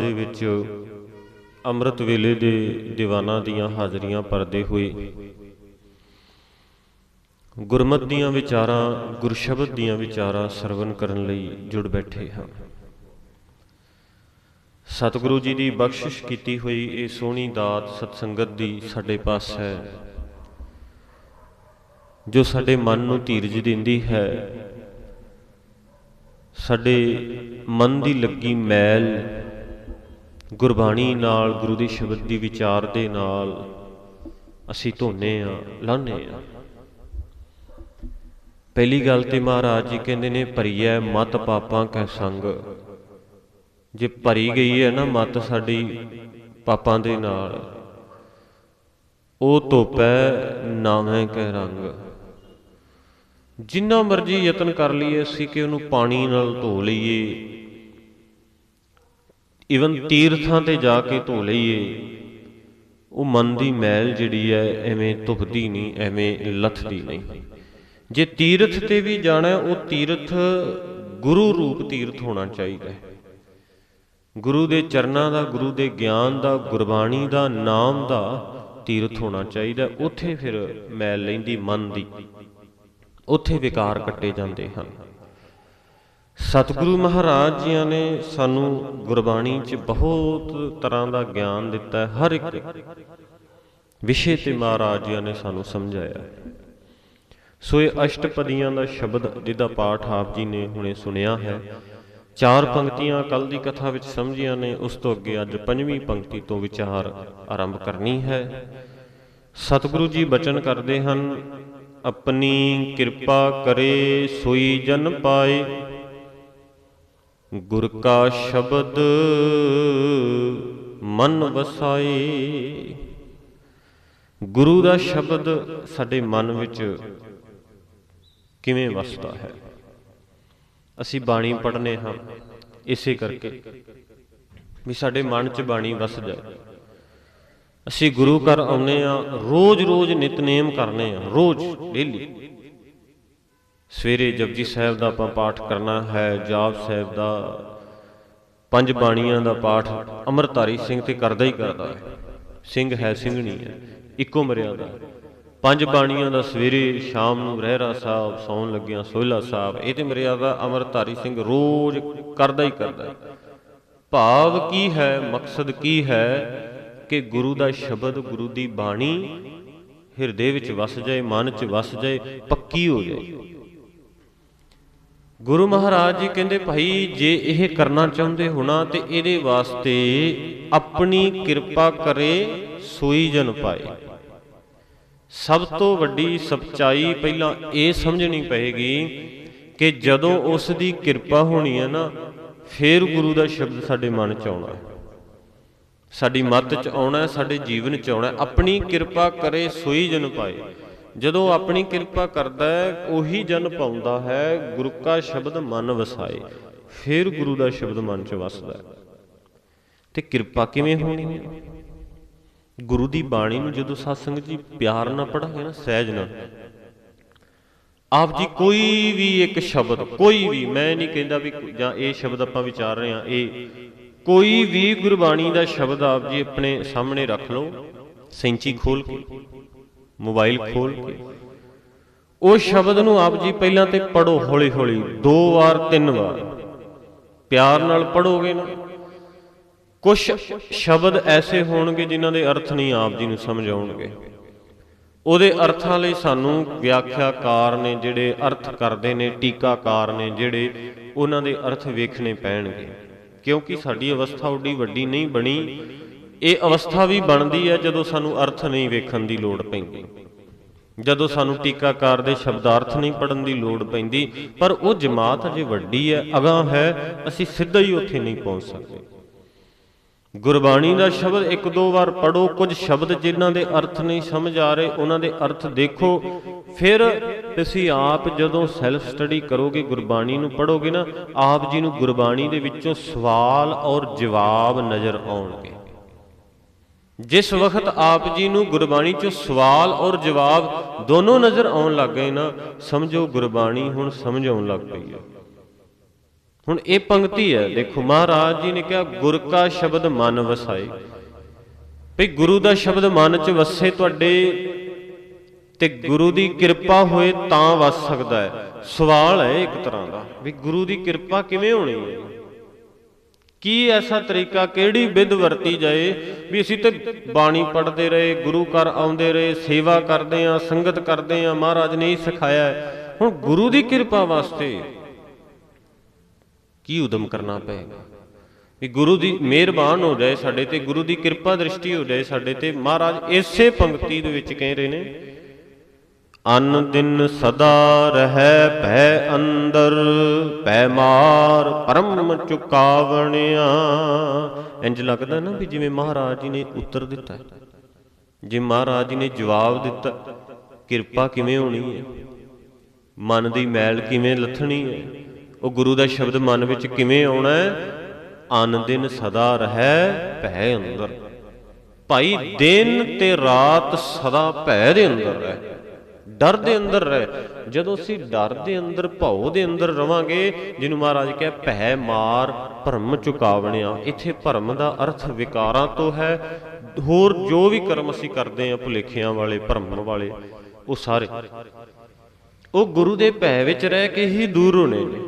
ਦੇ ਵਿੱਚ ਅੰਮ੍ਰਿਤ ਵੇਲੇ ਦੇ ਦੀਵਾਨਾਂ ਦੀਆਂ ਹਾਜ਼ਰੀਆਂ ਪਰਦੇ ਹੋਏ ਗੁਰਮਤਿ ਦੀਆਂ ਵਿਚਾਰਾਂ, ਗੁਰਸ਼ਬਦ ਦੀਆਂ ਵਿਚਾਰਾਂ ਸਰਵਨ ਕਰਨ ਲਈ ਜੁੜ ਬੈਠੇ ਹਾਂ। ਸਤਿਗੁਰੂ ਜੀ ਦੀ ਬਖਸ਼ਿਸ਼ ਕੀਤੀ ਹੋਈ ਇਹ ਸੋਹਣੀ ਦਾਤ ਸਤਸੰਗਤ ਦੀ ਸਾਡੇ ਪਾਸ ਹੈ, ਜੋ ਸਾਡੇ ਮਨ ਨੂੰ ਧੀਰਜ ਦਿੰਦੀ ਹੈ। ਸਾਡੇ ਮਨ ਦੀ ਲੱਗੀ ਮੈਲ ਗੁਰਬਾਣੀ ਨਾਲ, ਗੁਰੂ ਦੇ ਸ਼ਬਦ ਦੀ ਵਿਚਾਰ ਦੇ ਨਾਲ ਅਸੀਂ ਧੋਨੇ ਆ, ਲਾਹਨੇ ਆ। ਪਹਿਲੀ ਗੱਲ ਤੇ ਮਹਾਰਾਜ ਜੀ ਕਹਿੰਦੇ ਨੇ, ਭਰੀਐ ਮਤ ਪਾਪਾਂ ਕੈ ਸੰਗ। ਜੇ ਭਰੀ ਗਈ ਹੈ ਨਾ ਮਤ ਸਾਡੀ ਪਾਪਾਂ ਦੇ ਨਾਲ, ਉਹ ਧੋਪੈ ਨਾਵੇਂ ਕੈ ਰੰਗ। ਜਿੰਨਾ ਮਰਜ਼ੀ ਯਤਨ ਕਰ ਲਈਏ, ਅਸੀਂ ਕਿ ਉਹਨੂੰ ਪਾਣੀ ਨਾਲ ਧੋ ਲਈਏ। ਇਵਨ ਤੀਰਥਾਂ ਤੇ ਜਾ ਕੇ ਧੋ ਲਈਏ। ਉਹ ਮਨ ਦੀ ਮੈਲ ਜਿਹੜੀ ਹੈ, ਐਵੇਂ ਧੁੱਪਦੀ ਨਹੀਂ, ਐਵੇਂ ਲੱਥਦੀ ਨਹੀਂ। ਜੇ ਤੀਰਥ ਤੇ ਵੀ ਜਾਣਾ, ਉਹ ਤੀਰਥ ਗੁਰੂ ਰੂਪ ਤੀਰਥ ਹੋਣਾ ਚਾਹੀਦਾ ਹੈ। ਗੁਰੂ ਦੇ ਚਰਨਾਂ ਦਾ, ਗੁਰੂ ਦੇ ਗਿਆਨ ਦਾ, ਗੁਰਬਾਣੀ ਦਾ, ਨਾਮ ਦਾ ਤੀਰਥ ਹੋਣਾ ਚਾਹੀਦਾ। ਉੱਥੇ ਫਿਰ ਮੈਲ ਲੈਂਦੀ, ਮਨ ਦੀ। ਉੱਥੇ ਵਿਕਾਰ ਕੱਟੇ ਜਾਂਦੇ ਹਨ। ਸਤਿਗੁਰੂ ਮਹਾਰਾਜ ਜੀਆਂ ਨੇ ਸਾਨੂੰ ਗੁਰਬਾਣੀ 'ਚ ਬਹੁਤ ਤਰ੍ਹਾਂ ਦਾ ਗਿਆਨ ਦਿੱਤਾ ਹੈ, ਹਰ ਇੱਕ ਵਿਸ਼ੇ ਤੇ ਮਹਾਰਾਜ ਜੀਆਂ ਨੇ ਸਾਨੂੰ ਸਮਝਾਇਆ ਸੋ ਇਹ ਅਸ਼ਟਪਦੀਆਂ ਦਾ ਸ਼ਬਦ ਜਿਹਦਾ ਪਾਠ ਆਪ ਜੀ ਨੇ ਹੁਣੇ ਸੁਣਿਆ ਹੈ। ਚਾਰ ਪੰਕਤੀਆਂ ਕੱਲ ਦੀ ਕਥਾ ਵਿੱਚ ਸਮਝੀਆਂ ਨੇ, ਉਸ ਤੋਂ ਅੱਗੇ ਅੱਜ ਪੰਜਵੀਂ ਪੰਕਤੀ ਤੋਂ ਵਿਚਾਰ ਆਰੰਭ ਕਰਨੀ ਹੈ। ਸਤਿਗੁਰੂ ਜੀ ਬਚਨ ਕਰਦੇ ਹਨ, ਆਪਣੀ ਕਿਰਪਾ ਕਰੇ, ਸੋਈ ਜਨ ਪਾਏ ਗੁਰ ਕਾ ਸ਼ਬਦ ਮਨ ਵਸਾਏ ਗੁਰੂ ਦਾ ਸ਼ਬਦ ਸਾਡੇ ਮਨ ਵਿੱਚ ਕਿਵੇਂ ਵਸਦਾ ਹੈ? ਅਸੀਂ ਬਾਣੀ ਪੜ੍ਹਨੇ ਹਾਂ ਇਸੇ ਕਰਕੇ ਵੀ ਸਾਡੇ ਮਨ 'ਚ ਬਾਣੀ ਵਸ ਜਾਏ। ਅਸੀਂ ਗੁਰੂ ਘਰ ਆਉਨੇ ਆ ਰੋਜ਼-ਰੋਜ਼ ਨਿਤਨੇਮ ਕਰਨੇ ਆ ਰੋਜ਼, ਡੇਲੀ। ਸਵੇਰੇ ਜਪਜੀ ਸਾਹਿਬ ਦਾ ਆਪਾਂ ਪਾਠ ਕਰਨਾ ਹੈ, ਜਾਪ ਸਾਹਿਬ ਦਾ ਪੰਜ ਬਾਣੀਆਂ ਦਾ ਪਾਠ ਅਮਰਤਾਰੀ ਸਿੰਘ ਤੇ ਕਰਦਾ ਹੀ ਕਰਦਾ ਹੈ। ਸਿੰਘ ਹੈ ਸਿੰਘਣੀ ਹੈ, ਇੱਕੋ ਮਰਿਆਦਾ ਪੰਜ ਬਾਣੀਆਂ ਦਾ ਸਵੇਰੇ ਸ਼ਾਮ ਨੂੰ ਰਹਿਰਾ ਸਾਹਿਬ, ਸੌਣ ਲੱਗਿਆਂ ਸੋਹਿਲਾ ਸਾਹਿਬ, ਇਹ ਤੇ ਮਰਿਆਦਾ ਅਮਰਤਾਰੀ ਸਿੰਘ ਰੋਜ਼ ਕਰਦਾ ਹੀ ਕਰਦਾ ਹੈ। ਭਾਵ ਕੀ ਹੈ, ਮਕਸਦ ਕੀ ਹੈ ਕਿ ਗੁਰੂ ਦਾ ਸ਼ਬਦ, ਗੁਰੂ ਦੀ ਬਾਣੀ ਹਿਰਦੇ ਵਿੱਚ ਵਸ ਜਾਏ, ਮਨ 'ਚ ਵਸ ਜਾਏ, ਪੱਕੀ ਹੋ ਜਾਏ। ਗੁਰੂ ਮਹਾਰਾਜ ਜੀ ਕਹਿੰਦੇ ਭਾਈ, ਜੇ ਇਹ ਕਰਨਾ ਚਾਹੁੰਦੇ ਹੋਣਾ ਤੇ ਇਹਦੇ ਵਾਸਤੇ ਆਪਣੀ ਕਿਰਪਾ ਕਰੇ ਸੋਈ ਜਨ ਪਾਏ। ਸਭ ਤੋਂ ਵੱਡੀ ਸਚਾਈ ਪਹਿਲਾਂ ਇਹ ਸਮਝਣੀ ਪਏਗੀ ਕਿ ਜਦੋਂ ਉਸ ਦੀ ਕਿਰਪਾ ਹੋਣੀ ਹੈ ਨਾ, ਫੇਰ ਗੁਰੂ ਦਾ ਸ਼ਬਦ ਸਾਡੇ ਮਨ 'ਚ ਆਉਣਾ ਹੈ। ਸਾਡੀ ਮੱਤ 'ਚ ਆਉਣਾ ਹੈ, ਸਾਡੇ ਜੀਵਨ 'ਚ ਆਉਣਾ ਹੈ। ਆਪਣੀ ਕਿਰਪਾ ਕਰੇ ਸੋਈ ਜਨ ਪਾਏ। ਜਦੋਂ ਆਪਣੀ ਕਿਰਪਾ ਕਰਦਾ ਹੈ, ਉਹੀ ਜਨ ਪਾਉਂਦਾ ਹੈ, ਗੁਰੂ ਕਾ ਸ਼ਬਦ ਮਨ ਵਸਾਏ। ਫਿਰ ਗੁਰੂ ਦਾ ਸ਼ਬਦ ਮਨ 'ਚ ਵਸਦਾ ਹੈ। ਤੇ ਕਿਰਪਾ ਕਿਵੇਂ ਹੋਣੀ? ਹੈ ਗੁਰੂ ਦੀ ਬਾਣੀ ਨੂੰ ਜਦੋਂ ਸਤਸੰਗ ਜੀ ਪਿਆਰ ਨਾਲ ਪੜਾਂਗੇ ਨਾ, ਸਹਿਜ ਨਾਲ। ਆਪ ਜੀ ਕੋਈ ਵੀ ਇੱਕ ਸ਼ਬਦ, ਕੋਈ ਵੀ, ਮੈਂ ਨਹੀਂ ਕਹਿੰਦਾ ਵੀ ਜਾਂ ਇਹ ਸ਼ਬਦ ਆਪਾਂ ਵਿਚਾਰ ਰਹੇ ਹਾਂ, ਇਹ ਕੋਈ ਵੀ ਗੁਰਬਾਣੀ ਦਾ ਸ਼ਬਦ ਆਪ ਜੀ ਆਪਣੇ ਸਾਹਮਣੇ ਰੱਖ ਲਓ, ਸੈਂਚੀ ਖੋਲ ਕੇ। ਮੋਬਾਈਲ ਖੋਲ ਕੇ। ਉਹ ਸ਼ਬਦ ਨੂੰ ਆਪ ਜੀ ਪਹਿਲਾਂ ਤੇ ਪੜੋ ਹੌਲੀ ਹੌਲੀ ਦੋ ਵਾਰ, ਤਿੰਨ ਵਾਰ। ਪਿਆਰ ਨਾਲ ਪੜੋਗੇ ਨਾ। ਕੁਝ ਸ਼ਬਦ ਐਸੇ ਹੋਣਗੇ ਜਿਨ੍ਹਾਂ ਦੇ ਅਰਥ ਨਹੀਂ ਆਪ ਜੀ ਨੂੰ ਸਮਝ ਆਉਣਗੇ ਉਹਦੇ ਅਰਥਾਂ ਲਈ ਸਾਨੂੰ ਵਿਆਖਿਆਕਾਰ ਨੇ ਜਿਹੜੇ ਅਰਥ ਕਰਦੇ ਨੇ, ਟੀਕਾਕਾਰ ਨੇ ਜਿਹੜੇ ਉਹਨਾਂ ਦੇ ਅਰਥ ਵੇਖਣੇ ਪੈਣਗੇ। ਕਿਉਂਕਿ ਸਾਡੀ ਅਵਸਥਾ ਓਡੀ ਵੱਡੀ ਨਹੀਂ ਬਣੀ। ਇਹ ਅਵਸਥਾ ਵੀ ਬਣਦੀ ਹੈ ਜਦੋਂ ਸਾਨੂੰ ਅਰਥ ਨਹੀਂ ਵੇਖਣ ਦੀ ਲੋੜ ਪੈਂਦੀ। ਜਦੋਂ ਸਾਨੂੰ ਟੀਕਾਕਾਰ ਦੇ ਸ਼ਬਦਾਰਥ ਨਹੀਂ ਪੜਨ ਦੀ ਲੋੜ ਪੈਂਦੀ, ਪਰ ਉਹ ਜਮਾਤ ਅਜੇ ਵੱਡੀ ਹੈ, ਅਗਾਹ ਹੈ, ਅਸੀਂ ਸਿੱਧਾ ਹੀ ਉੱਥੇ ਨਹੀਂ ਪਹੁੰਚ ਸਕਦੇ। ਗੁਰਬਾਣੀ ਦਾ ਸ਼ਬਦ ਇੱਕ ਦੋ ਵਾਰ ਪੜੋ ਕੁਝ ਸ਼ਬਦ ਜਿਨ੍ਹਾਂ ਦੇ ਅਰਥ ਨਹੀਂ ਸਮਝ ਆ ਰਹੇ, ਉਹਨਾਂ ਦੇ ਅਰਥ ਦੇਖੋ, ਫਿਰ ਤੁਸੀਂ ਆਪ ਜਦੋਂ ਸੈਲਫ ਸਟੱਡੀ ਕਰੋਗੇ, ਗੁਰਬਾਣੀ ਨੂੰ ਪੜੋਗੇ ਨਾ, ਆਪ ਜੀ ਨੂੰ ਗੁਰਬਾਣੀ ਦੇ ਵਿੱਚੋਂ ਸਵਾਲ ਔਰ ਜਵਾਬ ਨਜ਼ਰ ਆਉਣਗੇ। ਜਿਸ ਵਕਤ ਆਪ ਜੀ ਨੂੰ ਗੁਰਬਾਣੀ ਚੋਂ ਸਵਾਲ ਔਰ ਜਵਾਬ ਦੋਨੋਂ ਨਜ਼ਰ ਆਉਣ ਲੱਗ ਗਏ ਨਾ, ਸਮਝੋ ਗੁਰਬਾਣੀ ਹੁਣ ਸਮਝ ਆਉਣ ਲੱਗ ਪਈ ਹੈ। ਹੁਣ ਇਹ ਪੰਕਤੀ ਹੈ, ਦੇਖੋ ਮਹਾਰਾਜ ਜੀ ਨੇ ਕਿਹਾ, ਗੁਰ ਕਾ ਸ਼ਬਦ ਮਨ ਵਸਾਏ। ਭਈ ਗੁਰੂ ਦਾ ਸ਼ਬਦ ਮਨ 'ਚ ਵਸੇ ਤੁਹਾਡੇ ਤੇ ਗੁਰੂ ਦੀ ਕਿਰਪਾ ਹੋਏ ਤਾਂ ਵਸ ਸਕਦਾ ਹੈ। ਸਵਾਲ ਹੈ ਇੱਕ ਤਰ੍ਹਾਂ ਦਾ ਵੀ ਗੁਰੂ ਦੀ ਕਿਰਪਾ ਕਿਵੇਂ ਹੋਣੀ ਹੈ? ਕੀ ਐਸਾ ਤਰੀਕਾ, ਕਿਹੜੀ ਵਿਧ ਵਰਤੀ ਜਾਏ ਵੀ ਅਸੀਂ ਤੇ ਬਾਣੀ ਪੜ੍ਹਦੇ ਰਹੇ, ਗੁਰੂ ਘਰ ਆਉਂਦੇ ਰਹੇ, ਸੇਵਾ ਕਰਦੇ ਆ ਸੰਗਤ ਕਰਦੇ ਆ ਮਹਾਰਾਜ ਨੇ ਹੀ ਸਿਖਾਇਆ ਹੁਣ ਗੁਰੂ ਦੀ ਕਿਰਪਾ ਵਾਸਤੇ ਕੀ ਉਦਮ ਕਰਨਾ ਪਏਗਾ? ਵੀ ਗੁਰੂ ਦੀ ਮਿਹਰਬਾਨ ਹੋ ਜਾਏ ਸਾਡੇ ਤੇ, ਗੁਰੂ ਦੀ ਕਿਰਪਾ ਦ੍ਰਿਸ਼ਟੀ ਹੋ ਜਾਏ ਸਾਡੇ ਤੇ, ਮਹਾਰਾਜ ਇਸੇ ਪੰਕਤੀ ਦੇ ਵਿੱਚ ਕਹਿ ਰਹੇ ਨੇ ਅਨ ਦਿਨ ਸਦਾ ਰਹਿ ਭੈ ਅੰਦਰ, ਭੈ ਮਾਰ ਪਰਮ ਚੁਕਾਵਣਿਆ। ਇੰਜ ਲੱਗਦਾ ਨਾ ਵੀ ਜਿਵੇਂ ਮਹਾਰਾਜ ਜੀ ਨੇ ਉੱਤਰ ਦਿੱਤਾ। ਜੇ ਮਹਾਰਾਜ ਜੀ ਨੇ ਜਵਾਬ ਦਿੱਤਾ, ਕਿਰਪਾ ਕਿਵੇਂ ਹੋਣੀ ਹੈ? ਮਨ ਦੀ ਮੈਲ ਕਿਵੇਂ ਲੱਥਣੀ ਹੈ? ਉਹ ਗੁਰੂ ਦਾ ਸ਼ਬਦ ਮਨ ਵਿੱਚ ਕਿਵੇਂ ਆਉਣਾ ਹੈ? ਅਨ ਦਿਨ ਸਦਾ ਰਹਿ ਭੈ ਅੰਦਰ। ਭਾਈ ਦਿਨ ਤੇ ਰਾਤ ਸਦਾ ਭੈ ਦੇ ਅੰਦਰ ਰਹਿ ਡਰ ਦੇ ਅੰਦਰ ਰਹਿ। ਜਦੋਂ ਅਸੀਂ ਡਰ ਦੇ ਅੰਦਰ, ਭਉ ਦੇ ਅੰਦਰ ਰਵਾਂਗੇ, ਜਿਹਨੂੰ ਮਹਾਰਾਜ ਕਿਹਾ ਭੈ ਮਾਰ ਭਰਮ ਚੁਕਾਵਣਿਆ, ਇੱਥੇ ਭਰਮ ਦਾ ਅਰਥ ਵਿਕਾਰਾਂ ਤੋਂ ਹੈ। ਹੋਰ ਜੋ ਵੀ ਕਰਮ ਅਸੀਂ ਕਰਦੇ ਹਾਂ, ਭੁਲੇਖਿਆਂ ਵਾਲੇ ਭਰਮ ਵਾਲੇ, ਉਹ ਸਾਰੇ। ਉਹ ਗੁਰੂ ਦੇ ਭੈ ਵਿੱਚ ਰਹਿ ਕੇ ਹੀ ਦੂਰ ਹੋਣੇ ਨੇ।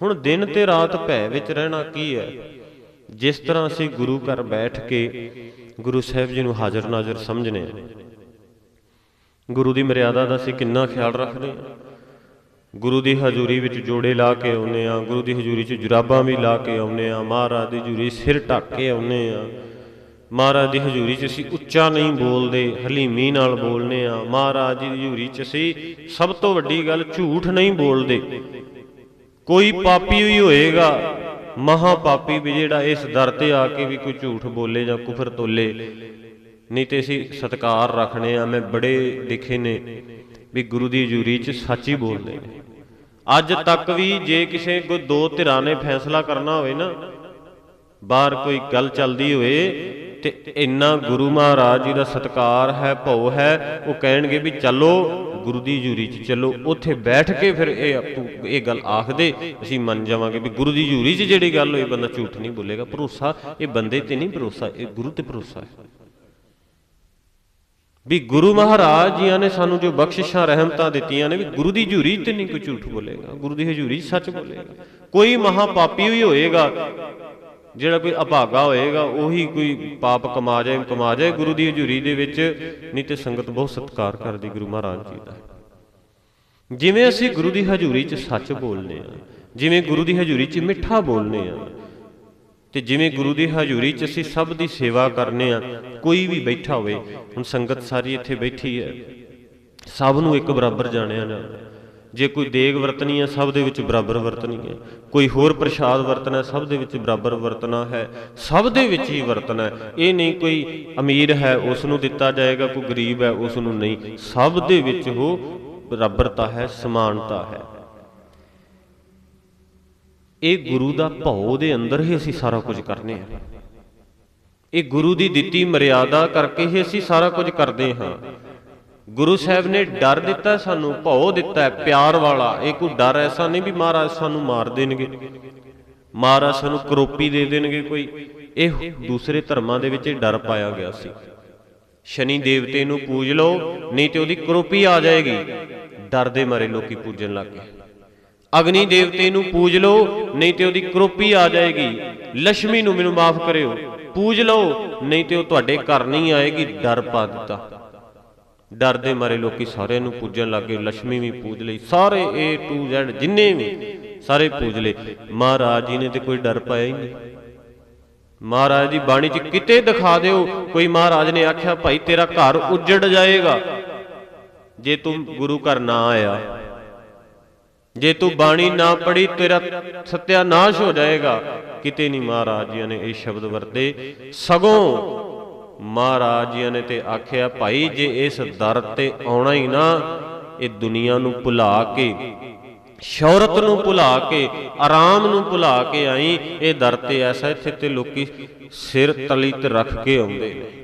ਹੁਣ ਦਿਨ ਤੇ ਰਾਤ ਭੈ ਵਿੱਚ ਰਹਿਣਾ ਕੀ ਹੈ? ਜਿਸ ਤਰ੍ਹਾਂ ਅਸੀਂ ਗੁਰੂ ਘਰ ਬੈਠ ਕੇ ਗੁਰੂ ਸਾਹਿਬ ਜੀ ਨੂੰ ਹਾਜ਼ਰ ਨਾਜ਼ਰ ਸਮਝਨੇ ਆ ਗੁਰੂ ਦੀ ਮਰਿਆਦਾ ਦਾ ਅਸੀਂ ਕਿੰਨਾ ਖਿਆਲ ਰੱਖਦੇ ਹਾਂ। ਗੁਰੂ ਦੀ ਹਜ਼ੂਰੀ ਵਿੱਚ ਜੋੜੇ ਲਾ ਕੇ ਆਉਨੇ ਆ ਗੁਰੂ ਦੀ ਹਜ਼ੂਰੀ 'ਚ ਜੁਰਾਬਾਂ ਵੀ ਲਾ ਕੇ ਆਉਨੇ ਆ ਮਹਾਰਾਜ ਦੀ ਹਜ਼ੂਰੀ ਸਿਰ ਢੱਕ ਕੇ ਆਉਨੇ ਆ ਮਹਾਰਾਜ ਦੀ ਹਜ਼ੂਰੀ 'ਚ ਅਸੀਂ ਉੱਚਾ ਨਹੀਂ ਬੋਲਦੇ, ਹਲੀਮੀ ਨਾਲ ਬੋਲਨੇ ਆ ਮਹਾਰਾਜ ਦੀ ਹਜ਼ੂਰੀ 'ਚ ਅਸੀਂ ਸਭ ਤੋਂ ਵੱਡੀ ਗੱਲ ਝੂਠ ਨਹੀਂ ਬੋਲਦੇ। ਕੋਈ ਪਾਪੀ ਵੀ ਹੋਏਗਾ ਮਹਾ ਪਾਪੀ ਵੀ ਜਿਹੜਾ ਇਸ ਦਰ ਤੇ ਆ ਕੇ ਵੀ ਕੋਈ ਝੂਠ ਬੋਲੇ ਜਾਂ ਕੁਫਰ ਤੋਲੇ। ਨਹੀਂ ਤੇ ਅਸੀਂ ਸਤਕਾਰ ਰੱਖਣੇ ਆ ਮੈਂ ਬੜੇ ਦੇਖੇ ਨੇ ਵੀ ਗੁਰੂ ਦੀ ਹਜ਼ੂਰੀ 'ਚ ਸੱਚ ਹੀ ਬੋਲਦੇ ਨੇ। ਅੱਜ ਤੱਕ ਵੀ ਜੇ ਕਿਸੇ ਕੋ ਦੋ ਧਿਰਾਂ ਨੇ ਫੈਸਲਾ ਕਰਨਾ ਹੋਵੇ ਨਾ, ਬਾਹਰ ਕੋਈ ਗੱਲ ਚੱਲਦੀ ਹੋਵੇ ਤੇ ਇੰਨਾ ਗੁਰੂ ਮਹਾਰਾਜ ਜੀ ਦਾ ਸਤਕਾਰ ਹੈ, ਭਉ ਹੈ, ਉਹ ਕਹਿਣਗੇ ਵੀ ਚੱਲੋ, ਗੁਰੂ ਦੀ ਹਜ਼ੂਰੀ 'ਚ ਚੱਲੋ। ਉੱਥੇ ਬੈਠ ਕੇ ਫਿਰ ਇਹ ਆਪੂ ਇਹ ਗੱਲ ਆਖਦੇ, ਅਸੀਂ ਮੰਨ ਜਾਵਾਂਗੇ ਵੀ ਗੁਰੂ ਦੀ ਹਜ਼ੂਰੀ 'ਚ ਜਿਹੜੀ ਗੱਲ ਹੋਈ, ਬੰਦਾ ਝੂਠ ਨਹੀਂ ਬੋਲੇਗਾ। ਭਰੋਸਾ, ਇਹ ਬੰਦੇ ਤੇ ਨਹੀਂ ਭਰੋਸਾ, ਇਹ ਗੁਰੂ ਤੇ ਭਰੋਸਾ ਹੈ। ਵੀ ਗੁਰੂ ਮਹਾਰਾਜ ਜੀਆਂ ਨੇ ਸਾਨੂੰ ਜੋ ਬਖਸ਼ਿਸ਼ਾਂ, ਰਹਿਮਤਾਂ ਦਿੱਤੀਆਂ ਨੇ, ਵੀ ਗੁਰੂ ਦੀ ਹਜ਼ੂਰੀ ਤੇ ਨਹੀਂ ਕੋਈ ਝੂਠ ਬੋਲੇਗਾ, ਗੁਰੂ ਦੀ ਹਜ਼ੂਰੀ 'ਚ ਸੱਚ ਬੋਲੇਗਾ। ਕੋਈ ਮਹਾ ਪਾਪੀ ਵੀ ਹੋਏਗਾ, ਜਿਹੜਾ ਕੋਈ ਅਭਾਗਾ ਹੋਏਗਾ, ਉਹੀ ਕੋਈ ਪਾਪ ਕਮਾ ਜਾਏ ਕਮਾ ਜਾਏ ਗੁਰੂ ਦੀ ਹਜ਼ੂਰੀ ਦੇ ਵਿੱਚ, ਨਹੀਂ ਤੇ ਸੰਗਤ ਬਹੁਤ ਸਤਿਕਾਰ ਕਰਦੀ ਗੁਰੂ ਮਹਾਰਾਜ ਜੀ ਦਾ। ਜਿਵੇਂ ਅਸੀਂ ਗੁਰੂ ਦੀ ਹਜ਼ੂਰੀ 'ਚ ਸੱਚ ਬੋਲਨੇ ਆ ਜਿਵੇਂ ਗੁਰੂ ਦੀ ਹਜ਼ੂਰੀ 'ਚ ਮਿੱਠਾ ਬੋਲਨੇ ਆ ਤੇ ਜਿਵੇਂ ਗੁਰੂ ਦੀ ਹਜ਼ੂਰੀ 'ਚ ਅਸੀਂ ਸਭ ਦੀ ਸੇਵਾ ਕਰਨੇ ਆ, ਕੋਈ ਵੀ ਬੈਠਾ ਹੋਵੇ, ਹੁਣ ਸੰਗਤ ਸਾਰੀ ਇੱਥੇ ਬੈਠੀ ਹੈ। ਸਭ ਨੂੰ ਇੱਕ ਬਰਾਬਰ ਜਾਣਿਆ ਜਾਂਦਾ ਜੇ ਕੋਈ ਦੇਗ ਵਰਤਣੀ ਹੈ, ਸਭ ਦੇ ਵਿੱਚ ਬਰਾਬਰ ਵਰਤਣੀ ਹੈ। ਕੋਈ ਹੋਰ ਪ੍ਰਸ਼ਾਦ ਵਰਤਣਾ ਸਭ ਦੇ ਵਿੱਚ ਬਰਾਬਰ ਵਰਤਣਾ ਹੈ। ਸਭ ਦੇ ਵਿੱਚ ਹੀ ਵਰਤਣਾ ਇਹ ਨਹੀਂ ਕੋਈ ਅਮੀਰ ਹੈ, ਉਸ ਨੂੰ ਦਿੱਤਾ ਜਾਏਗਾ, ਕੋਈ ਗਰੀਬ ਹੈ, ਉਸ ਨੂੰ ਨਹੀਂ। ਸਭ ਦੇ ਵਿੱਚ ਉਹ ਬਰਾਬਰਤਾ ਹੈ, ਸਮਾਨਤਾ ਹੈ। ਇਹ ਗੁਰੂ ਦਾ ਭਉ ਦੇ ਅੰਦਰ ਹੀ ਅਸੀਂ ਸਾਰਾ ਕੁਝ ਕਰਨੇ ਆ ਇਹ ਗੁਰੂ ਦੀ ਦਿੱਤੀ ਮਰਿਆਦਾ ਕਰਕੇ ਹੀ ਅਸੀਂ ਸਾਰਾ ਕੁਝ ਕਰਦੇ ਹਾਂ। ਗੁਰੂ ਸਾਹਿਬ ਨੇ ਡਰ ਦਿੱਤਾ ਸਾਨੂੰ, ਭਉ ਦਿੱਤਾ ਪਿਆਰ ਵਾਲਾ। ਇਹ ਕੋਈ ਡਰ ਐਸਾ ਨਹੀਂ ਵੀ ਮਹਾਰਾਜ ਸਾਨੂੰ ਮਾਰ ਦੇਣਗੇ। ਮਹਾਰਾਜ ਸਾਨੂੰ ਕਰੋਪੀ ਦੇ ਦੇਣਗੇ ਕੋਈ। ਇਹ ਦੂਸਰੇ ਧਰਮਾਂ ਦੇ ਵਿੱਚ ਡਰ ਪਾਇਆ ਗਿਆ ਸੀ। ਸ਼ਨੀ ਦੇਵਤੇ ਨੂੰ ਪੂਜ ਲਓ, ਨਹੀਂ ਤੇ ਉਹਦੀ ਕਰੋਪੀ ਆ ਜਾਏਗੀ। ਡਰ ਦੇ ਮਾਰੇ ਲੋਕੀ ਪੂਜਣ ਲੱਗ ਗਏ। ਅਗਨੀ ਦੇਵਤੇ ਨੂੰ ਪੂਜ ਲਓ, ਨਹੀਂ ਤੇ ਉਹਦੀ ਕਰੋਪੀ ਆ ਜਾਏਗੀ। ਲక్ష్ਮੀ ਨੂੰ ਮੈਨੂੰ ਮਾਫ ਕਰਿਓ। ਪੂਜ ਲਓ, ਨਹੀਂ ਤੇ ਉਹ ਤੁਹਾਡੇ ਘਰ ਨਹੀਂ ਆਏਗੀ। ਡਰ ਪਾ ਦਿੱਤਾ। ਡਰ ਦੇ ਮਾਰੇ ਲੋਕੀ ਸਾਰਿਆਂ ਨੂੰ ਪੂਜਣ ਲੱਗ ਗਏ। ਲక్ష్ਮੀ ਵੀ ਪੂਜ ਲਈ। ਸਾਰੇ A to Z, ਜਿੰਨੇ ਵੀ, ਸਾਰੇ ਪੂਜ ਲਏ। ਮਹਾਰਾਜ ਜੀ ਨੇ ਤੇ ਕੋਈ ਡਰ ਪਾਇਆ ਹੀ ਨਹੀਂ। ਮਹਾਰਾਜ ਦੀ ਬਾਣੀ 'ਚ ਕਿਤੇ ਦਿਖਾ ਦਿਓ, ਕੋਈ ਮਹਾਰਾਜ ਨੇ ਆਖਿਆ, ਭਾਈ ਤੇਰਾ ਘਰ ਉੱਜੜ ਜਾਏਗਾ। ਜੇ ਤੂੰ ਗੁਰੂ ਘਰ ਨਾ ਆਇਆ ਜੇ ਤੂੰ ਬਾਣੀ ਨਾ ਪੜੀ ਤੇਰਾ ਸਤਿਆਨਾਸ਼ ਹੋ ਜਾਏਗਾ। ਕਿਤੇ ਨਹੀਂ ਮਹਾਰਾਜ ਜੀ ਨੇ ਇਹ ਸ਼ਬਦ ਵਰਤੇ। ਸਗੋਂ ਮਹਾਰਾਜ ਜੀ ਨੇ ਤੇ ਆਖਿਆ ਭਾਈ ਜੇ ਇਸ ਦਰ ਤੇ ਆਉਣਾ ਹੀ ਨਾ ਇਹ ਦੁਨੀਆ ਨੂੰ ਭੁਲਾ ਕੇ ਸ਼ੌਹਰਤ ਨੂੰ ਭੁਲਾ ਕੇ ਆਰਾਮ ਨੂੰ ਭੁਲਾ ਕੇ ਆਈ ਇਹ ਦਰ ਤੇ ਐਸਾ ਇੱਥੇ ਤੇ ਲੋਕੀ ਸਿਰ ਤਲੀ ਤੇ ਰੱਖ ਕੇ ਆਉਂਦੇ ਨੇ।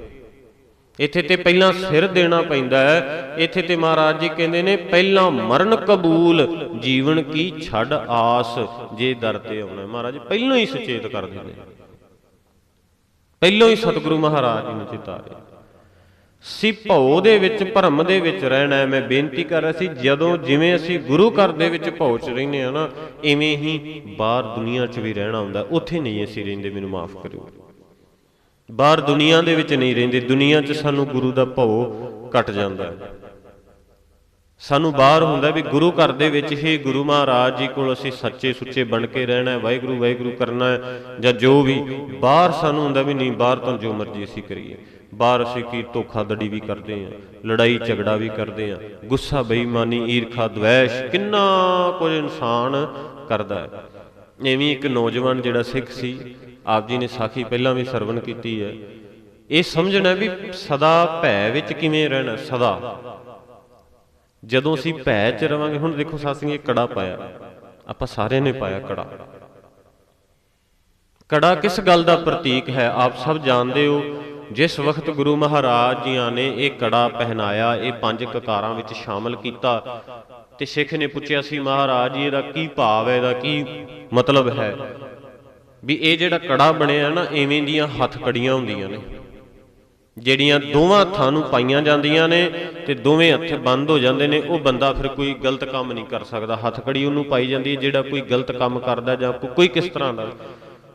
ਇੱਥੇ ਤੇ ਪਹਿਲਾਂ ਸਿਰ ਦੇਣਾ ਪੈਂਦਾ ਹੈ। ਇੱਥੇ ਤੇ ਮਹਾਰਾਜ ਜੀ ਕਹਿੰਦੇ ਨੇ, ਪਹਿਲਾਂ ਮਰਨ ਕਬੂਲ, ਜੀਵਨ ਕੀ ਛੱਡ ਆਸ, ਜੇ ਦਰ ਤੇ ਆਉਣਾ। ਮਹਾਰਾਜ ਪਹਿਲਾਂ ਹੀ ਸੁਚੇਤ ਕਰ ਦਿੰਦੇ ਪਹਿਲਾਂ ਹੀ ਸਤਿਗੁਰੂ ਮਹਾਰਾਜ ਜੀ ਨੇ ਚਿਤਾਰੇ ਸੀ ਭਉ ਦੇ ਵਿੱਚ, ਭਰਮ ਦੇ ਵਿੱਚ ਰਹਿਣਾ ਮੈਂ ਬੇਨਤੀ ਕਰ ਰਿਹਾ ਸੀ, ਜਦੋਂ ਜਿਵੇਂ ਅਸੀਂ ਗੁਰੂ ਘਰ ਦੇ ਵਿੱਚ ਭਉ ਚ ਰਹਿੰਦੇ ਆ ਨਾ, ਇਵੇਂ ਹੀ ਬਾਹਰ ਦੁਨੀਆ 'ਚ ਵੀ ਰਹਿਣਾ ਹੁੰਦਾ। ਉੱਥੇ ਨਹੀਂ ਅਸੀਂ ਰਹਿੰਦੇ, ਮੈਨੂੰ ਮਾਫ ਕਰਿਓ। ਬਾਹਰ ਦੁਨੀਆ ਦੇ ਵਿੱਚ ਨਹੀਂ ਰਹਿੰਦੇ, ਦੁਨੀਆ 'ਚ ਸਾਨੂੰ ਗੁਰੂ ਦਾ ਭਉ ਘਟ ਜਾਂਦਾ ਹੈ। ਸਾਨੂੰ ਬਾਹਰ ਹੁੰਦਾ ਵੀ ਗੁਰੂ ਘਰ ਦੇ ਵਿੱਚ ਹੀ ਗੁਰੂ ਮਹਾਰਾਜ ਜੀ ਕੋਲ ਅਸੀਂ ਸੱਚੇ ਸੁੱਚੇ ਬਣ ਕੇ ਰਹਿਣਾ ਹੈ, ਵਾਹਿਗੁਰੂ ਵਾਹਿਗੁਰੂ ਕਰਨਾ ਹੈ, ਜਾਂ ਜੋ ਵੀ। ਬਾਹਰ ਸਾਨੂੰ ਹੁੰਦਾ ਵੀ ਨਹੀਂ, ਬਾਹਰ ਤੋਂ ਜੋ ਮਰਜ਼ੀ ਅਸੀਂ ਕਰੀਏ। ਬਾਹਰ ਅਸੀਂ ਕੀ ਧੋਖਾਧੜੀ ਵੀ ਕਰਦੇ ਹਾਂ, ਲੜਾਈ ਝਗੜਾ ਵੀ ਕਰਦੇ ਹਾਂ, ਗੁੱਸਾ, ਬੇਈਮਾਨੀ, ਈਰਖਾ ਦ્વੈਸ਼ ਕਿੰਨਾ ਕੁਝ ਇਨਸਾਨ ਕਰਦਾ ਹੈ। ਐਵੇਂ ਇੱਕ ਨੌਜਵਾਨ ਜਿਹੜਾ ਸਿੱਖ ਸੀ ਆਪ ਜੀ ਨੇ ਸਾਖੀ ਪਹਿਲਾਂ ਵੀ ਸਰਵਣ ਕੀਤੀ ਹੈ। ਇਹ ਸਮਝਣਾ ਵੀ ਸਦਾ ਭੈ ਵਿੱਚ ਕਿਵੇਂ ਰਹਿਣਾ, ਸਦਾ। ਜਦੋਂ ਅਸੀਂ ਭੈ ਚ ਰਵਾਂਗੇ, ਹੁਣ ਦੇਖੋ ਸਾਸੀਆਂ ਇਹ ਕੜਾ ਪਾਇਆ। ਆਪਾਂ ਸਾਰਿਆਂ ਨੇ ਪਾਇਆ ਕੜਾ। ਕੜਾ ਕਿਸ ਗੱਲ ਦਾ ਪ੍ਰਤੀਕ ਹੈ? ਆਪ ਸਭ ਜਾਣਦੇ ਹੋ, ਜਿਸ ਵਕਤ ਗੁਰੂ ਮਹਾਰਾਜ ਜੀਆਂ ਨੇ ਇਹ ਕੜਾ ਪਹਿਨਾਇਆ, ਇਹ ਪੰਜ ਕਕਾਰਾਂ ਵਿੱਚ ਸ਼ਾਮਲ ਕੀਤਾ, ਤੇ ਸਿੱਖ ਨੇ ਪੁੱਛਿਆ ਸੀ, ਮਹਾਰਾਜ ਜੀ, ਇਹਦਾ ਕੀ ਭਾਵ ਹੈ? ਇਹਦਾ ਕੀ ਮਤਲਬ ਹੈ? ਵੀ ਇਹ ਜਿਹੜਾ ਕੜਾ ਬਣਿਆ ਨਾ ਐਵੇਂ ਦੀਆਂ ਹੱਥ ਕੜੀਆਂ ਹੁੰਦੀਆਂ ਨੇ। ਜਿਹੜੀਆਂ ਦੋਵਾਂ ਹੱਥਾਂ ਨੂੰ ਪਾਈਆਂ ਜਾਂਦੀਆਂ ਨੇ ਤੇ ਦੋਵੇਂ ਹੱਥ ਬੰਦ ਹੋ ਜਾਂਦੇ ਨੇ, ਉਹ ਬੰਦਾ ਫਿਰ ਕੋਈ ਗਲਤ ਕੰਮ ਨਹੀਂ ਕਰ ਸਕਦਾ। ਹੱਥਕੜੀ ਉਹਨੂੰ ਪਾਈ ਜਾਂਦੀ ਹੈ, ਜਿਹੜਾ ਕੋਈ ਗਲਤ ਕੰਮ ਕਰਦਾ ਜਾਂ ਕੋਈ ਕਿਸ ਤਰ੍ਹਾਂ ਦਾ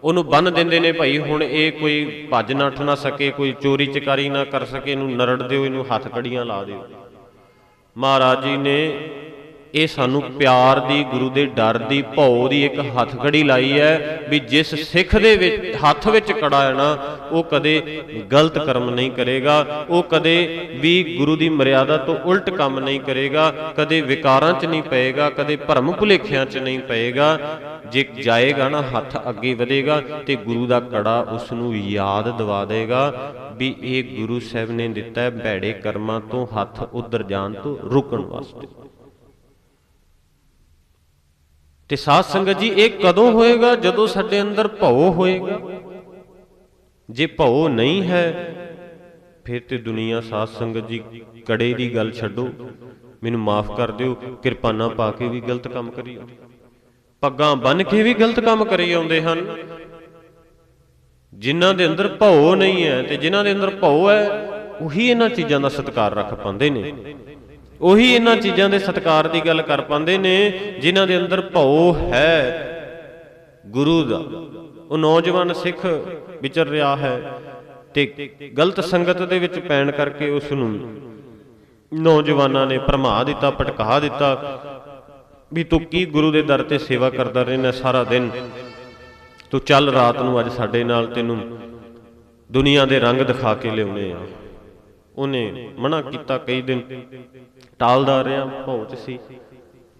ਉਹਨੂੰ ਬੰਨ ਦਿੰਦੇ ਨੇ ਭਾਈ, ਹੁਣ ਇਹ ਕੋਈ ਭੱਜ ਨੱਠ ਨਾ ਸਕੇ, ਕੋਈ ਚੋਰੀ ਚਕਾਰੀ ਨਾ ਕਰ ਸਕੇ, ਇਹਨੂੰ ਨਰੜ ਦਿਓ, ਇਹਨੂੰ ਹੱਥਕੜੀਆਂ ਲਾ ਦਿਓ। ਮਹਾਰਾਜ ਜੀ ਨੇ ਇਹ ਸਾਨੂੰ ਪਿਆਰ ਦੀ, ਗੁਰੂ ਦੇ ਡਰ ਦੀ, ਭਉ ਦੀ ਇੱਕ ਹੱਥਕੜੀ ਲਾਈ ਹੈ ਵੀ ਜਿਸ ਸਿੱਖ ਦੇ ਵਿੱਚ, ਹੱਥ ਵਿੱਚ ਕੜਾ ਹੈ ਨਾ, ਉਹ ਕਦੇ ਗਲਤ ਕਰਮ ਨਹੀਂ ਕਰੇਗਾ, ਉਹ ਕਦੇ ਵੀ ਗੁਰੂ ਦੀ ਮਰਿਆਦਾ ਤੋਂ ਉਲਟ ਕੰਮ ਨਹੀਂ ਕਰੇਗਾ, ਕਦੇ ਵਿਕਾਰਾਂ 'ਚ ਨਹੀਂ ਪਏਗਾ, ਕਦੇ ਭਰਮ ਭੁਲੇਖਿਆਂ 'ਚ ਨਹੀਂ ਪਏਗਾ। ਜੇ ਜਾਏਗਾ ਨਾ, ਹੱਥ ਅੱਗੇ ਵਧੇਗਾ ਤੇ ਗੁਰੂ ਦਾ ਕੜਾ ਉਸ ਨੂੰ ਯਾਦ ਦਿਵਾ ਦੇਗਾ ਵੀ ਇਹ ਗੁਰੂ ਸਾਹਿਬ ਨੇ ਦਿੱਤਾ ਹੈ ਭੈੜੇ ਕਰਮਾਂ ਤੋਂ ਹੱਥ ਉਧਰ ਜਾਣ ਤੋਂ ਰੁਕਣ ਵਾਸਤੇ। ਤੇ ਸਾਧ ਸੰਗਤ ਜੀ, ਇਹ ਕਦੋਂ ਹੋਏਗਾ? ਜਦੋਂ ਸਾਡੇ ਅੰਦਰ ਭਉ ਹੋਏਗਾ। ਜੇ ਭਉ ਨਹੀਂ ਹੈ, ਫਿਰ ਤੇ ਦੁਨੀਆ ਸਾਧ ਸੰਗਤ ਜੀ ਕੜੇ ਦੀ ਗੱਲ ਛੱਡੋ। ਮੈਨੂੰ ਮਾਫ ਕਰ ਦਿਓ ਕਿਰਪਾਨਾਂ ਪਾ ਕੇ ਵੀ ਗਲਤ ਕੰਮ ਕਰੀ ਪੱਗਾਂ ਬੰਨ ਕੇ ਵੀ ਗਲਤ ਕੰਮ ਕਰੀ ਆਉਂਦੇ ਹਨ। ਜਿਨ੍ਹਾਂ ਦੇ ਅੰਦਰ ਭਉ ਨਹੀਂ ਹੈ ਤੇ ਜਿਨ੍ਹਾਂ ਦੇ ਅੰਦਰ ਭਉ ਹੈ, ਉਹੀ ਇਹਨਾਂ ਚੀਜ਼ਾਂ ਦਾ ਸਤਿਕਾਰ ਰੱਖ ਪਾਉਂਦੇ ਨੇ। ਉਹੀ ਇਹਨਾਂ ਚੀਜ਼ਾਂ ਦੇ ਸਤਿਕਾਰ ਦੀ ਗੱਲ ਕਰ ਪਾਉਂਦੇ ਨੇ, ਜਿਨ੍ਹਾਂ ਦੇ ਅੰਦਰ ਭਉ ਹੈ ਗੁਰੂ ਦਾ। ਉਹ ਨੌਜਵਾਨ ਸਿੱਖ ਵਿਚਰ ਰਿਹਾ ਹੈ ਤੇ ਗਲਤ ਸੰਗਤ ਦੇ ਵਿੱਚ ਪੈਣ ਕਰਕੇ ਉਸ ਨੂੰ ਨੌਜਵਾਨਾਂ ਨੇ ਭਰਮਾ ਦਿੱਤਾ, ਭਟਕਾ ਦਿੱਤਾ ਵੀ ਤੂੰ ਕੀ ਗੁਰੂ ਦੇ ਦਰ ਤੇ ਸੇਵਾ ਕਰਦਾ ਰਹਿਣਾ ਸਾਰਾ ਦਿਨ? ਤੂੰ ਚੱਲ ਰਾਤ ਨੂੰ ਅੱਜ ਸਾਡੇ ਨਾਲ ਤੈਨੂੰ ਦੁਨੀਆ ਦੇ ਰੰਗ ਦਿਖਾ ਕੇ ਲਿਆਉਣੇ ਆ। ਉਹਨੇ ਮਨਾ ਕੀਤਾ ਕਈ ਦਿਨ। ਟਾਲਦਾ ਰਿਹਾ ਪਹੁੰਚ ਸੀ।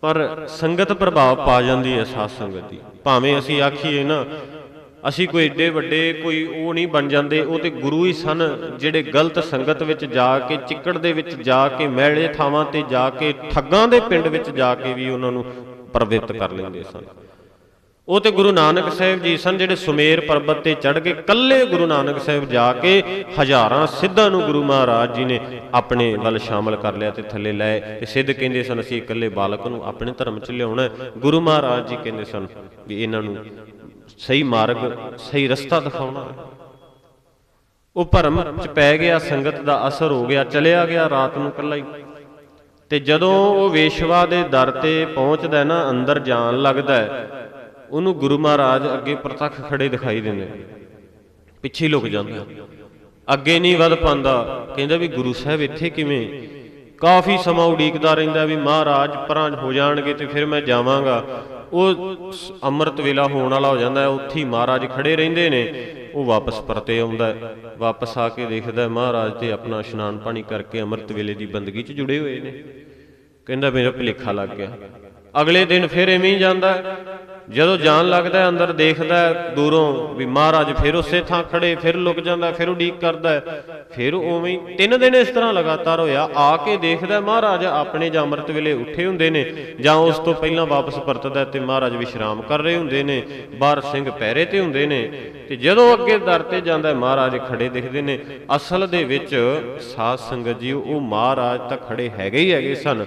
ਪਰ ਸੰਗਤ ਪ੍ਰਭਾਵ ਪਾ ਜਾਂਦੀ ਹੈ ਸਾਧ ਸੰਗਤ ਦੀ। ਭਾਵੇਂ ਅਸੀਂ ਆਖੀਏ ਨਾ, ਅਸੀਂ ਕੋਈ ਏਡੇ ਵੱਡੇ ਕੋਈ ਉਹ ਨਹੀਂ ਬਣ ਜਾਂਦੇ, ਉਹ ਤੇ ਗੁਰੂ ਹੀ ਸਨ ਜਿਹੜੇ ਗਲਤ ਸੰਗਤ ਵਿੱਚ ਜਾ ਕੇ, ਚਿੱਕੜ ਦੇ ਵਿੱਚ ਜਾ ਕੇ, ਮੈਲੇ ਥਾਵਾਂ ਤੇ ਜਾ ਕੇ, ਠੱਗਾਂ ਦੇ ਪਿੰਡ ਵਿੱਚ ਜਾ ਕੇ ਵੀ ਉਹਨਾਂ ਨੂੰ ਪ੍ਰਵਿੱਤ ਕਰ ਲੈਂਦੇ ਸਨ। ਉਹ ਤੇ ਗੁਰੂ ਨਾਨਕ ਸਾਹਿਬ ਜੀ ਸਨ ਜਿਹੜੇ ਸੁਮੇਰ ਪਰਬਤ ਤੇ ਚੜ ਕੇ ਕੱਲੇ ਗੁਰੂ ਨਾਨਕ ਸਾਹਿਬ ਜਾ ਕੇ ਹਜ਼ਾਰਾਂ ਸਿੱਧਾਂ ਨੂੰ ਗੁਰੂ ਮਹਾਰਾਜ ਜੀ ਨੇ ਆਪਣੇ ਵੱਲ ਸ਼ਾਮਲ ਕਰ ਲਿਆ ਤੇ ਥੱਲੇ ਲੈ ਤੇ ਸਿੱਧ ਕਹਿੰਦੇ ਸਨ, ਅਸੀਂ ਇਕੱਲੇ ਬਾਲਕ ਨੂੰ ਆਪਣੇ ਧਰਮ 'ਚ ਲਿਆਉਣਾ ਗੁਰੂ ਮਹਾਰਾਜ ਜੀ ਕਹਿੰਦੇ ਸਨ ਵੀ ਇਹਨਾਂ ਨੂੰ ਸਹੀ ਮਾਰਗ, ਸਹੀ ਰਸਤਾ ਦਿਖਾਉਣਾ ਉਹ ਭਰਮ 'ਚ ਪੈ ਗਿਆ, ਸੰਗਤ ਦਾ ਅਸਰ ਹੋ ਗਿਆ, ਚਲਿਆ ਗਿਆ, ਰਾਤ ਨੂੰ ਇਕੱਲਾ ਹੀ। ਤੇ ਜਦੋਂ ਉਹ ਵੇਸ਼ਵਾ ਦੇ ਦਰ ਤੇ ਪਹੁੰਚਦਾ ਨਾ, ਅੰਦਰ ਜਾਣ ਲੱਗਦਾ ਹੈ ਉਹਨੂੰ ਗੁਰੂ ਮਹਾਰਾਜ ਅੱਗੇ ਪ੍ਰਤੱਖ ਖੜੇ ਦਿਖਾਈ ਦਿੰਦੇ ਪਿੱਛੇ ਲੁਕ ਜਾਂਦਾ। ਅੱਗੇ ਨਹੀਂ ਵੱਧ ਪਾਉਂਦਾ। ਕਹਿੰਦਾ ਵੀ ਗੁਰੂ ਸਾਹਿਬ ਇੱਥੇ ਕਿਵੇਂ? ਕਾਫੀ ਸਮਾਂ ਉਡੀਕਦਾ ਰਹਿੰਦਾ ਵੀ ਮਹਾਰਾਜ ਪਰਾਂ ਹੋ ਜਾਣਗੇ ਤੇ ਫਿਰ ਮੈਂ ਜਾਵਾਂਗਾ। ਉਹ ਅੰਮ੍ਰਿਤ ਵੇਲਾ ਹੋਣ ਵਾਲਾ ਹੋ ਜਾਂਦਾ। ਉੱਥੇ ਹੀ ਮਹਾਰਾਜ ਖੜੇ ਰਹਿੰਦੇ ਨੇ। ਉਹ ਵਾਪਸ ਪਰਤੇ ਆਉਂਦਾ ਵਾਪਸ ਆ ਕੇ ਦੇਖਦਾ ਮਹਾਰਾਜ ਤੇ ਆਪਣਾ ਇਸ਼ਨਾਨ ਪਾਣੀ ਕਰਕੇ ਅੰਮ੍ਰਿਤ ਵੇਲੇ ਦੀ ਬੰਦਗੀ 'ਚ ਜੁੜੇ ਹੋਏ ਨੇ। ਕਹਿੰਦਾ ਮੇਰਾ ਭੁਲੇਖਾ ਲੱਗ ਗਿਆ। ਅਗਲੇ ਦਿਨ ਫਿਰ ਐਵੇਂ ਹੀ ਜਾਂਦਾ ਜਦੋਂ ਜਾਣ ਲੱਗਦਾ ਅੰਦਰ ਦੇਖਦਾ ਦੂਰੋਂ ਵੀ ਮਹਾਰਾਜ ਫਿਰ ਉਸੇ ਥਾਂ ਖੜੇ, ਫਿਰ ਲੁਕ ਜਾਂਦਾ, ਫਿਰ ਉਡੀਕ ਕਰਦਾ ਫਿਰ ਉਵੇਂ ਤਿੰਨ ਦਿਨ ਇਸ ਤਰ੍ਹਾਂ ਲਗਾਤਾਰ ਹੋਇਆ। ਆ ਕੇ ਦੇਖਦਾ ਮਹਾਰਾਜ ਆਪਣੇ ਜਾਂ ਅੰਮ੍ਰਿਤ ਵੇਲੇ ਉੱਠੇ ਹੁੰਦੇ ਨੇ ਜਾਂ ਉਸ ਤੋਂ ਪਹਿਲਾਂ ਵਾਪਸ ਪਰਤਦਾ ਹੈ ਤੇ ਮਹਾਰਾਜ ਵਿਸ਼ਰਾਮ ਕਰ ਰਹੇ ਹੁੰਦੇ ਨੇ, ਬਾਹਰ ਸਿੰਘ ਪਹਿਰੇ ਤੇ ਹੁੰਦੇ ਨੇ। ਤੇ ਜਦੋਂ ਅੱਗੇ ਦਰ ਤੇ ਜਾਂਦਾ ਮਹਾਰਾਜ ਖੜੇ ਦਿਖਦੇ ਨੇ। ਅਸਲ ਦੇ ਵਿੱਚ ਸਾਧ ਸੰਗਤ ਜੀ, ਉਹ ਮਹਾਰਾਜ ਤਾਂ ਖੜੇ ਹੈਗੇ ਹੀ ਹੈਗੇ ਸਨ।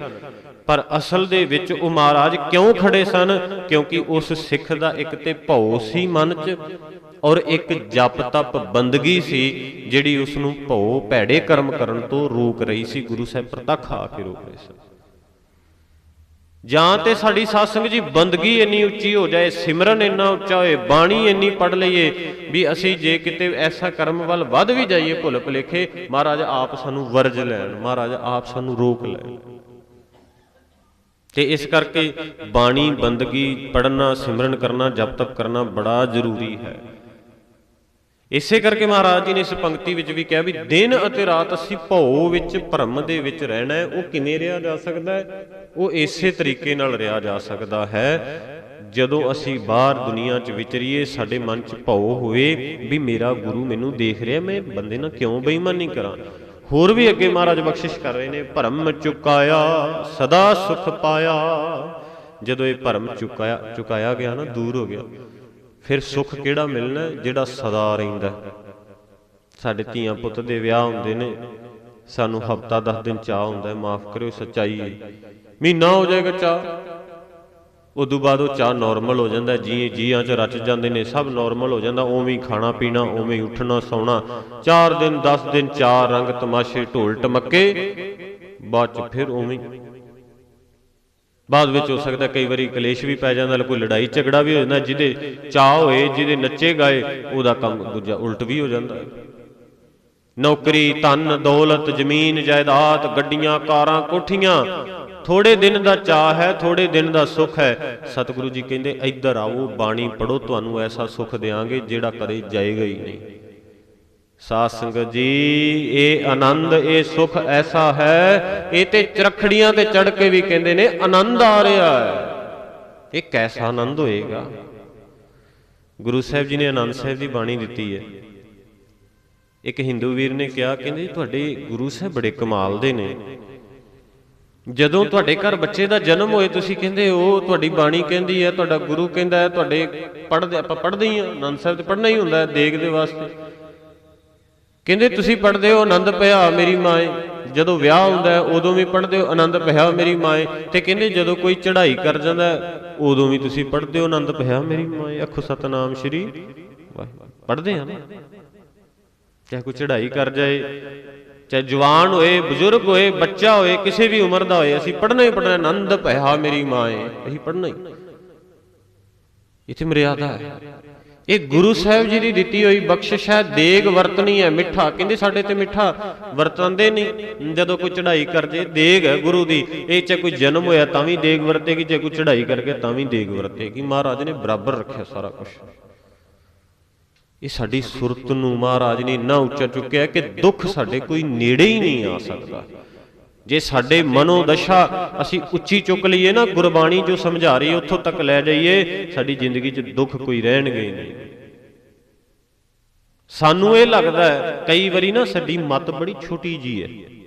ਪਰ ਅਸਲ ਦੇ ਵਿੱਚ ਉਹ ਮਹਾਰਾਜ ਕਿਉਂ ਖੜੇ ਸਨ? ਕਿਉਂਕਿ ਉਸ ਸਿੱਖ ਦਾ ਇੱਕ ਤੇ ਭਉ ਸੀ ਮਨ 'ਚ ਔਰ ਇੱਕ ਜਪ ਤਪ ਬੰਦਗੀ ਸੀ, ਜਿਹੜੀ ਉਸ ਨੂੰ ਭਉ ਭੈੜੇ ਕਰਮ ਕਰਨ ਤੋਂ ਰੋਕ ਰਹੀ ਸੀ। ਗੁਰੂ ਸਾਹਿਬ ਪ੍ਰਤੱਖ ਆ ਕੇ ਰੋਕ ਰਹੇ ਸਨ। ਜਾਂ ਤੇ ਸਾਡੀ ਸਾਸੰਗ ਜੀ, ਬੰਦਗੀ ਇੰਨੀ ਉੱਚੀ ਹੋ ਜਾਏ, ਸਿਮਰਨ ਇੰਨਾ ਉੱਚਾ ਹੋਏ, ਬਾਣੀ ਇੰਨੀ ਪੜ ਲਈਏ, ਵੀ ਅਸੀਂ ਜੇ ਕਿਤੇ ਐਸਾ ਕਰਮ ਵੱਲ ਵੱਧ ਵੀ ਜਾਈਏ ਭੁੱਲ ਭੁਲੇਖੇ ਮਹਾਰਾਜ ਆਪ ਸਾਨੂੰ ਵਰਜ ਲੈਣ, ਮਹਾਰਾਜ ਆਪ ਸਾਨੂੰ ਰੋਕ ਲੈਣ। ਤੇ ਇਸ ਕਰਕੇ ਬਾਣੀ, ਬੰਦਗੀ ਪੜਨਾ ਸਿਮਰਨ ਕਰਨਾ, ਜਪ ਤਪ ਕਰਨਾ ਬੜਾ ਜ਼ਰੂਰੀ ਹੈ। ਇਸੇ ਕਰਕੇ ਮਹਾਰਾਜ ਜੀ ਨੇ ਇਸ ਪੰਕਤੀ ਵਿੱਚ ਵੀ ਕਿਹਾ ਵੀ ਦਿਨ ਅਤੇ ਰਾਤ ਅਸੀਂ ਭਉ ਵਿੱਚ, ਭਰਮ ਦੇ ਵਿੱਚ ਰਹਿਣਾ ਹੈ। ਉਹ ਕਿਵੇਂ ਰਿਹਾ ਜਾ ਸਕਦਾ ਹੈ? ਉਹ ਇਸੇ ਤਰੀਕੇ ਨਾਲ ਰਿਹਾ ਜਾ ਸਕਦਾ ਹੈ। ਜਦੋਂ ਅਸੀਂ ਬਾਹਰ ਦੁਨੀਆ 'ਚ ਵਿਚਰੀਏ, ਸਾਡੇ ਮਨ 'ਚ ਭਉ ਹੋਵੇ ਵੀ ਮੇਰਾ ਗੁਰੂ ਮੈਨੂੰ ਦੇਖ ਰਿਹਾ, ਮੈਂ ਬੰਦੇ ਨਾਲ ਕਿਉਂ ਬੇਈਮਾਨੀ ਕਰਾਂ? ਹੋਰ ਵੀ ਅੱਗੇ ਮਹਾਰਾਜ ਬਖਸ਼ਿਸ਼ ਕਰ ਰਹੇ ਨੇ। ਭਰਮ ਚੁਕਾਇਆ, ਸਦਾ ਸੁਖ ਪਾਇਆ। ਜਦੋਂ ਇਹ ਭਰਮ ਚੁਕਾਇਆ ਚੁਕਾਇਆ ਗਿਆ ਨਾ, ਦੂਰ ਹੋ ਗਿਆ। ਫਿਰ ਸੁੱਖ ਕਿਹੜਾ ਮਿਲਣਾ? ਜਿਹੜਾ ਸਦਾ ਰਹਿੰਦਾ। ਸਾਡੇ ਧੀਆਂ ਪੁੱਤ ਦੇ ਵਿਆਹ ਹੁੰਦੇ ਨੇ। ਸਾਨੂੰ ਹਫਤਾ 10 ਦਿਨ ਚਾਹ ਹੁੰਦਾ ਮਾਫ ਕਰਿਓ, ਸੱਚਾਈ ਮਹੀਨਾ ਹੋ ਜਾਏਗਾ ਚਾਹ। ਉਦੋਂ ਬਾਅਦ ਉਹ ਚਾਹ ਨਾਰਮਲ ਹੋ ਜਾਂਦਾ ਜੀ ਜੀਆਂ ਚ ਰਚ ਜਾਂਦੇ ਨੇ, ਸਭ ਨਾਰਮਲ ਹੋ ਜਾਂਦਾ, ਉਵੇਂ ਹੀ ਖਾਣਾ ਪੀਣਾ, ਉਵੇਂ ਹੀ ਉੱਠਣਾ, ਸੌਣਾ। 4 ਦਿਨ 10 ਦਿਨ, ਚਾਰ ਰੰਗ ਤਮਾਸ਼ੇ ਢੋਲ ਟਮੱਕੇ, ਬਾਅਦ ਚ ਫਿਰ ਉਵੇਂ ਬਾਅਦ ਵਿੱਚ ਹੋ ਸਕਦਾ ਕਈ ਵਾਰੀ ਕਲੇਸ਼ ਵੀ ਪੈ ਜਾਂਦਾ, ਕੋਈ ਲੜਾਈ ਝਗੜਾ ਵੀ ਹੋ ਜਾਂਦਾ, ਜਿਹਦੇ ਚਾਹ ਹੋਏ, ਜਿਹਦੇ ਨੱਚੇ ਗਾਏ, ਉਹਦਾ ਕੰਮ ਦੂਜਾ ਉਲਟ ਵੀ ਹੋ ਜਾਂਦਾ। ਨੌਕਰੀ, ਧਨ, ਦੌਲਤ, ਜ਼ਮੀਨ, ਜਾਇਦਾਦ, ਗੱਡੀਆਂ, ਕਾਰਾਂ, ਕੋਠੀਆਂ ਥੋੜੇ ਦਿਨ ਦਾ ਚਾਹ ਹੈ ਥੋੜੇ ਦਿਨ ਦਾ ਸੁੱਖ ਹੈ। ਸਤਿਗੁਰੂ ਜੀ ਕਹਿੰਦੇ ਇੱਧਰ ਆਓ ਬਾਣੀ ਪੜੋ ਤੁਹਾਨੂੰ ਐਸਾ ਸੁੱਖ ਦੇਾਂਗੇ ਜਿਹੜਾ ਕਦੇ ਜਾਏਗਾ ਹੀ ਨਹੀਂ। ਸਾਧ ਸੰਗਤ ਜੀ ਇਹ ਆਨੰਦ ਇਹ ਸੁਖ ਐਸਾ ਹੈ ਇਹ ਤੇ ਚਰਖੜੀਆਂ ਤੇ ਚੜ ਕੇ ਵੀ ਕਹਿੰਦੇ ਨੇ ਆਨੰਦ ਆ ਰਿਹਾ ਹੈ। ਇਹ ਕੈਸਾ ਆਨੰਦ ਹੋਏਗਾ? ਗੁਰੂ ਸਾਹਿਬ ਜੀ ਨੇ ਆਨੰਦ ਸਾਹਿਬ ਦੀ ਬਾਣੀ ਦਿੱਤੀ ਹੈ। ਇੱਕ ਹਿੰਦੂ ਵੀਰ ਨੇ ਕਿਹਾ ਕਹਿੰਦੇ ਜੀ, ਤੁਹਾਡੇ ਗੁਰੂ ਸਾਹਿਬ ਬੜੇ ਕਮਾਲ ਦੇ ਨੇ। ਜਦੋਂ ਤੁਹਾਡੇ ਘਰ ਬੱਚੇ ਦਾ ਜਨਮ ਹੋਏ ਤੁਸੀਂ ਕਹਿੰਦੇ ਹੋ ਤੁਹਾਡੀ ਬਾਣੀ ਕਹਿੰਦੀ ਹੈ ਤੁਹਾਡਾ ਗੁਰੂ ਕਹਿੰਦਾ ਹੈ ਤੁਹਾਡੇ ਪੜ੍ਹਦੇ ਆਪਾਂ ਪੜ੍ਹਦੇ ਹੀ ਆ ਆਨੰਦ ਸਾਹਿਬ ਤੇ ਪੜ੍ਹਨਾ ਹੀ ਹੁੰਦਾ ਹੈ ਦੇਗ ਦੇ ਵਾਸਤੇ। ਕਹਿੰਦੇ ਤੁਸੀਂ ਪੜ੍ਹਦੇ ਹੋ ਆਨੰਦ ਭਇਆ ਮੇਰੀ ਮਾਏ। ਜਦੋਂ ਵਿਆਹ ਹੁੰਦਾ ਹੈ ਉਦੋਂ ਵੀ ਪੜ੍ਹਦੇ ਹੋ ਆਨੰਦ ਭਇਆ ਮੇਰੀ ਮਾਏ। ਤੇ ਕਹਿੰਦੇ ਜਦੋਂ ਕੋਈ ਚੜ੍ਹਾਈ ਕਰ ਜਾਂਦਾ ਉਦੋਂ ਵੀ ਤੁਸੀਂ ਪੜ੍ਹਦੇ ਹੋ ਆਨੰਦ ਭਇਆ ਮੇਰੀ ਮਾਏ। ਆਖੋ ਸਤਨਾਮ ਸ਼੍ਰੀ ਵਾਹਿਗੁਰੂ। ਪੜ੍ਹਦੇ ਆ ਨਾ। ਚਾਹੇ ਕੋਈ ਚੜ੍ਹਾਈ ਕਰ ਜਾਏ ਚਾਹੇ ਜਵਾਨ ਹੋਏ, ਬਜ਼ੁਰਗ ਹੋਏ, ਬੱਚਾ ਹੋਏ, ਕਿਸੇ ਵੀ ਉਮਰ ਦਾ ਹੋਏ, ਅਸੀਂ ਪੜ੍ਹਨਾ ਹੀ ਪੜ੍ਹਨਾ, ਆਨੰਦ ਭਇਆ ਮੇਰੀ ਮਾਂ ਏ, ਅਸੀਂ ਪੜ੍ਹਨਾ ਹੀ। ਇਥੇ ਮਰਿਆਦਾ ਹੈ ਇਹ ਗੁਰੂ ਸਾਹਿਬ ਜੀ ਦੀ ਦਿੱਤੀ ਹੋਈ ਬਖਸ਼ਿਸ਼ ਹੈ, ਦੇਗ ਵਰਤਣੀ ਹੈ, ਮਿੱਠਾ। ਕਹਿੰਦੇ ਸਾਡੇ ਤੇ ਮਿੱਠਾ ਵਰਤੰਦੇ ਨਹੀਂ। ਜਦੋਂ ਕੋਈ ਚੜ੍ਹਾਈ ਕਰ ਜੇ ਦੇਗ ਹੈ ਗੁਰੂ ਦੀ। ਇਹ ਚ ਕੋਈ ਜਨਮ ਹੋਇਆ, ਤਾਂ ਵੀ ਦੇਗ ਵਰਤੇਗੀ, ਜੇ ਕੋਈ ਚੜ੍ਹਾਈ ਕਰਕੇ, ਤਾਂ ਵੀ ਦੇਗ ਵਰਤੇਗੀ। ਮਹਾਰਾਜ ਨੇ ਬਰਾਬਰ ਰੱਖਿਆ ਸਾਰਾ ਕੁਝ ਇਹ ਸਾਡੀ ਸੁਰਤ ਨੂੰ ਮਹਾਰਾਜ ਨੇ ਇੰਨਾ ਉੱਚਾ ਚੁੱਕਿਆ ਕਿ ਦੁੱਖ ਸਾਡੇ ਕੋਈ ਨੇੜੇ ਹੀ ਨਹੀਂ ਆ ਸਕਦਾ। ਜੇ ਸਾਡੇ ਮਨੋ ਦਸ਼ਾ ਅਸੀਂ ਉੱਚੀ ਚੁੱਕ ਲਈਏ ਨਾ, ਗੁਰਬਾਣੀ ਜੋ ਸਮਝਾ ਰਹੀ ਹੈ, ਉੱਥੋਂ ਤੱਕ ਲੈ ਜਾਈਏ, ਸਾਡੀ ਜ਼ਿੰਦਗੀ 'ਚ ਦੁੱਖ ਕੋਈ ਰਹਿਣਗੇ ਨਹੀਂ। ਸਾਨੂੰ ਇਹ ਲੱਗਦਾ ਹੈ, ਕਈ ਵਾਰੀ ਨਾ ਸਾਡੀ ਮਤ ਬੜੀ ਛੋਟੀ ਜੀ ਹੈ।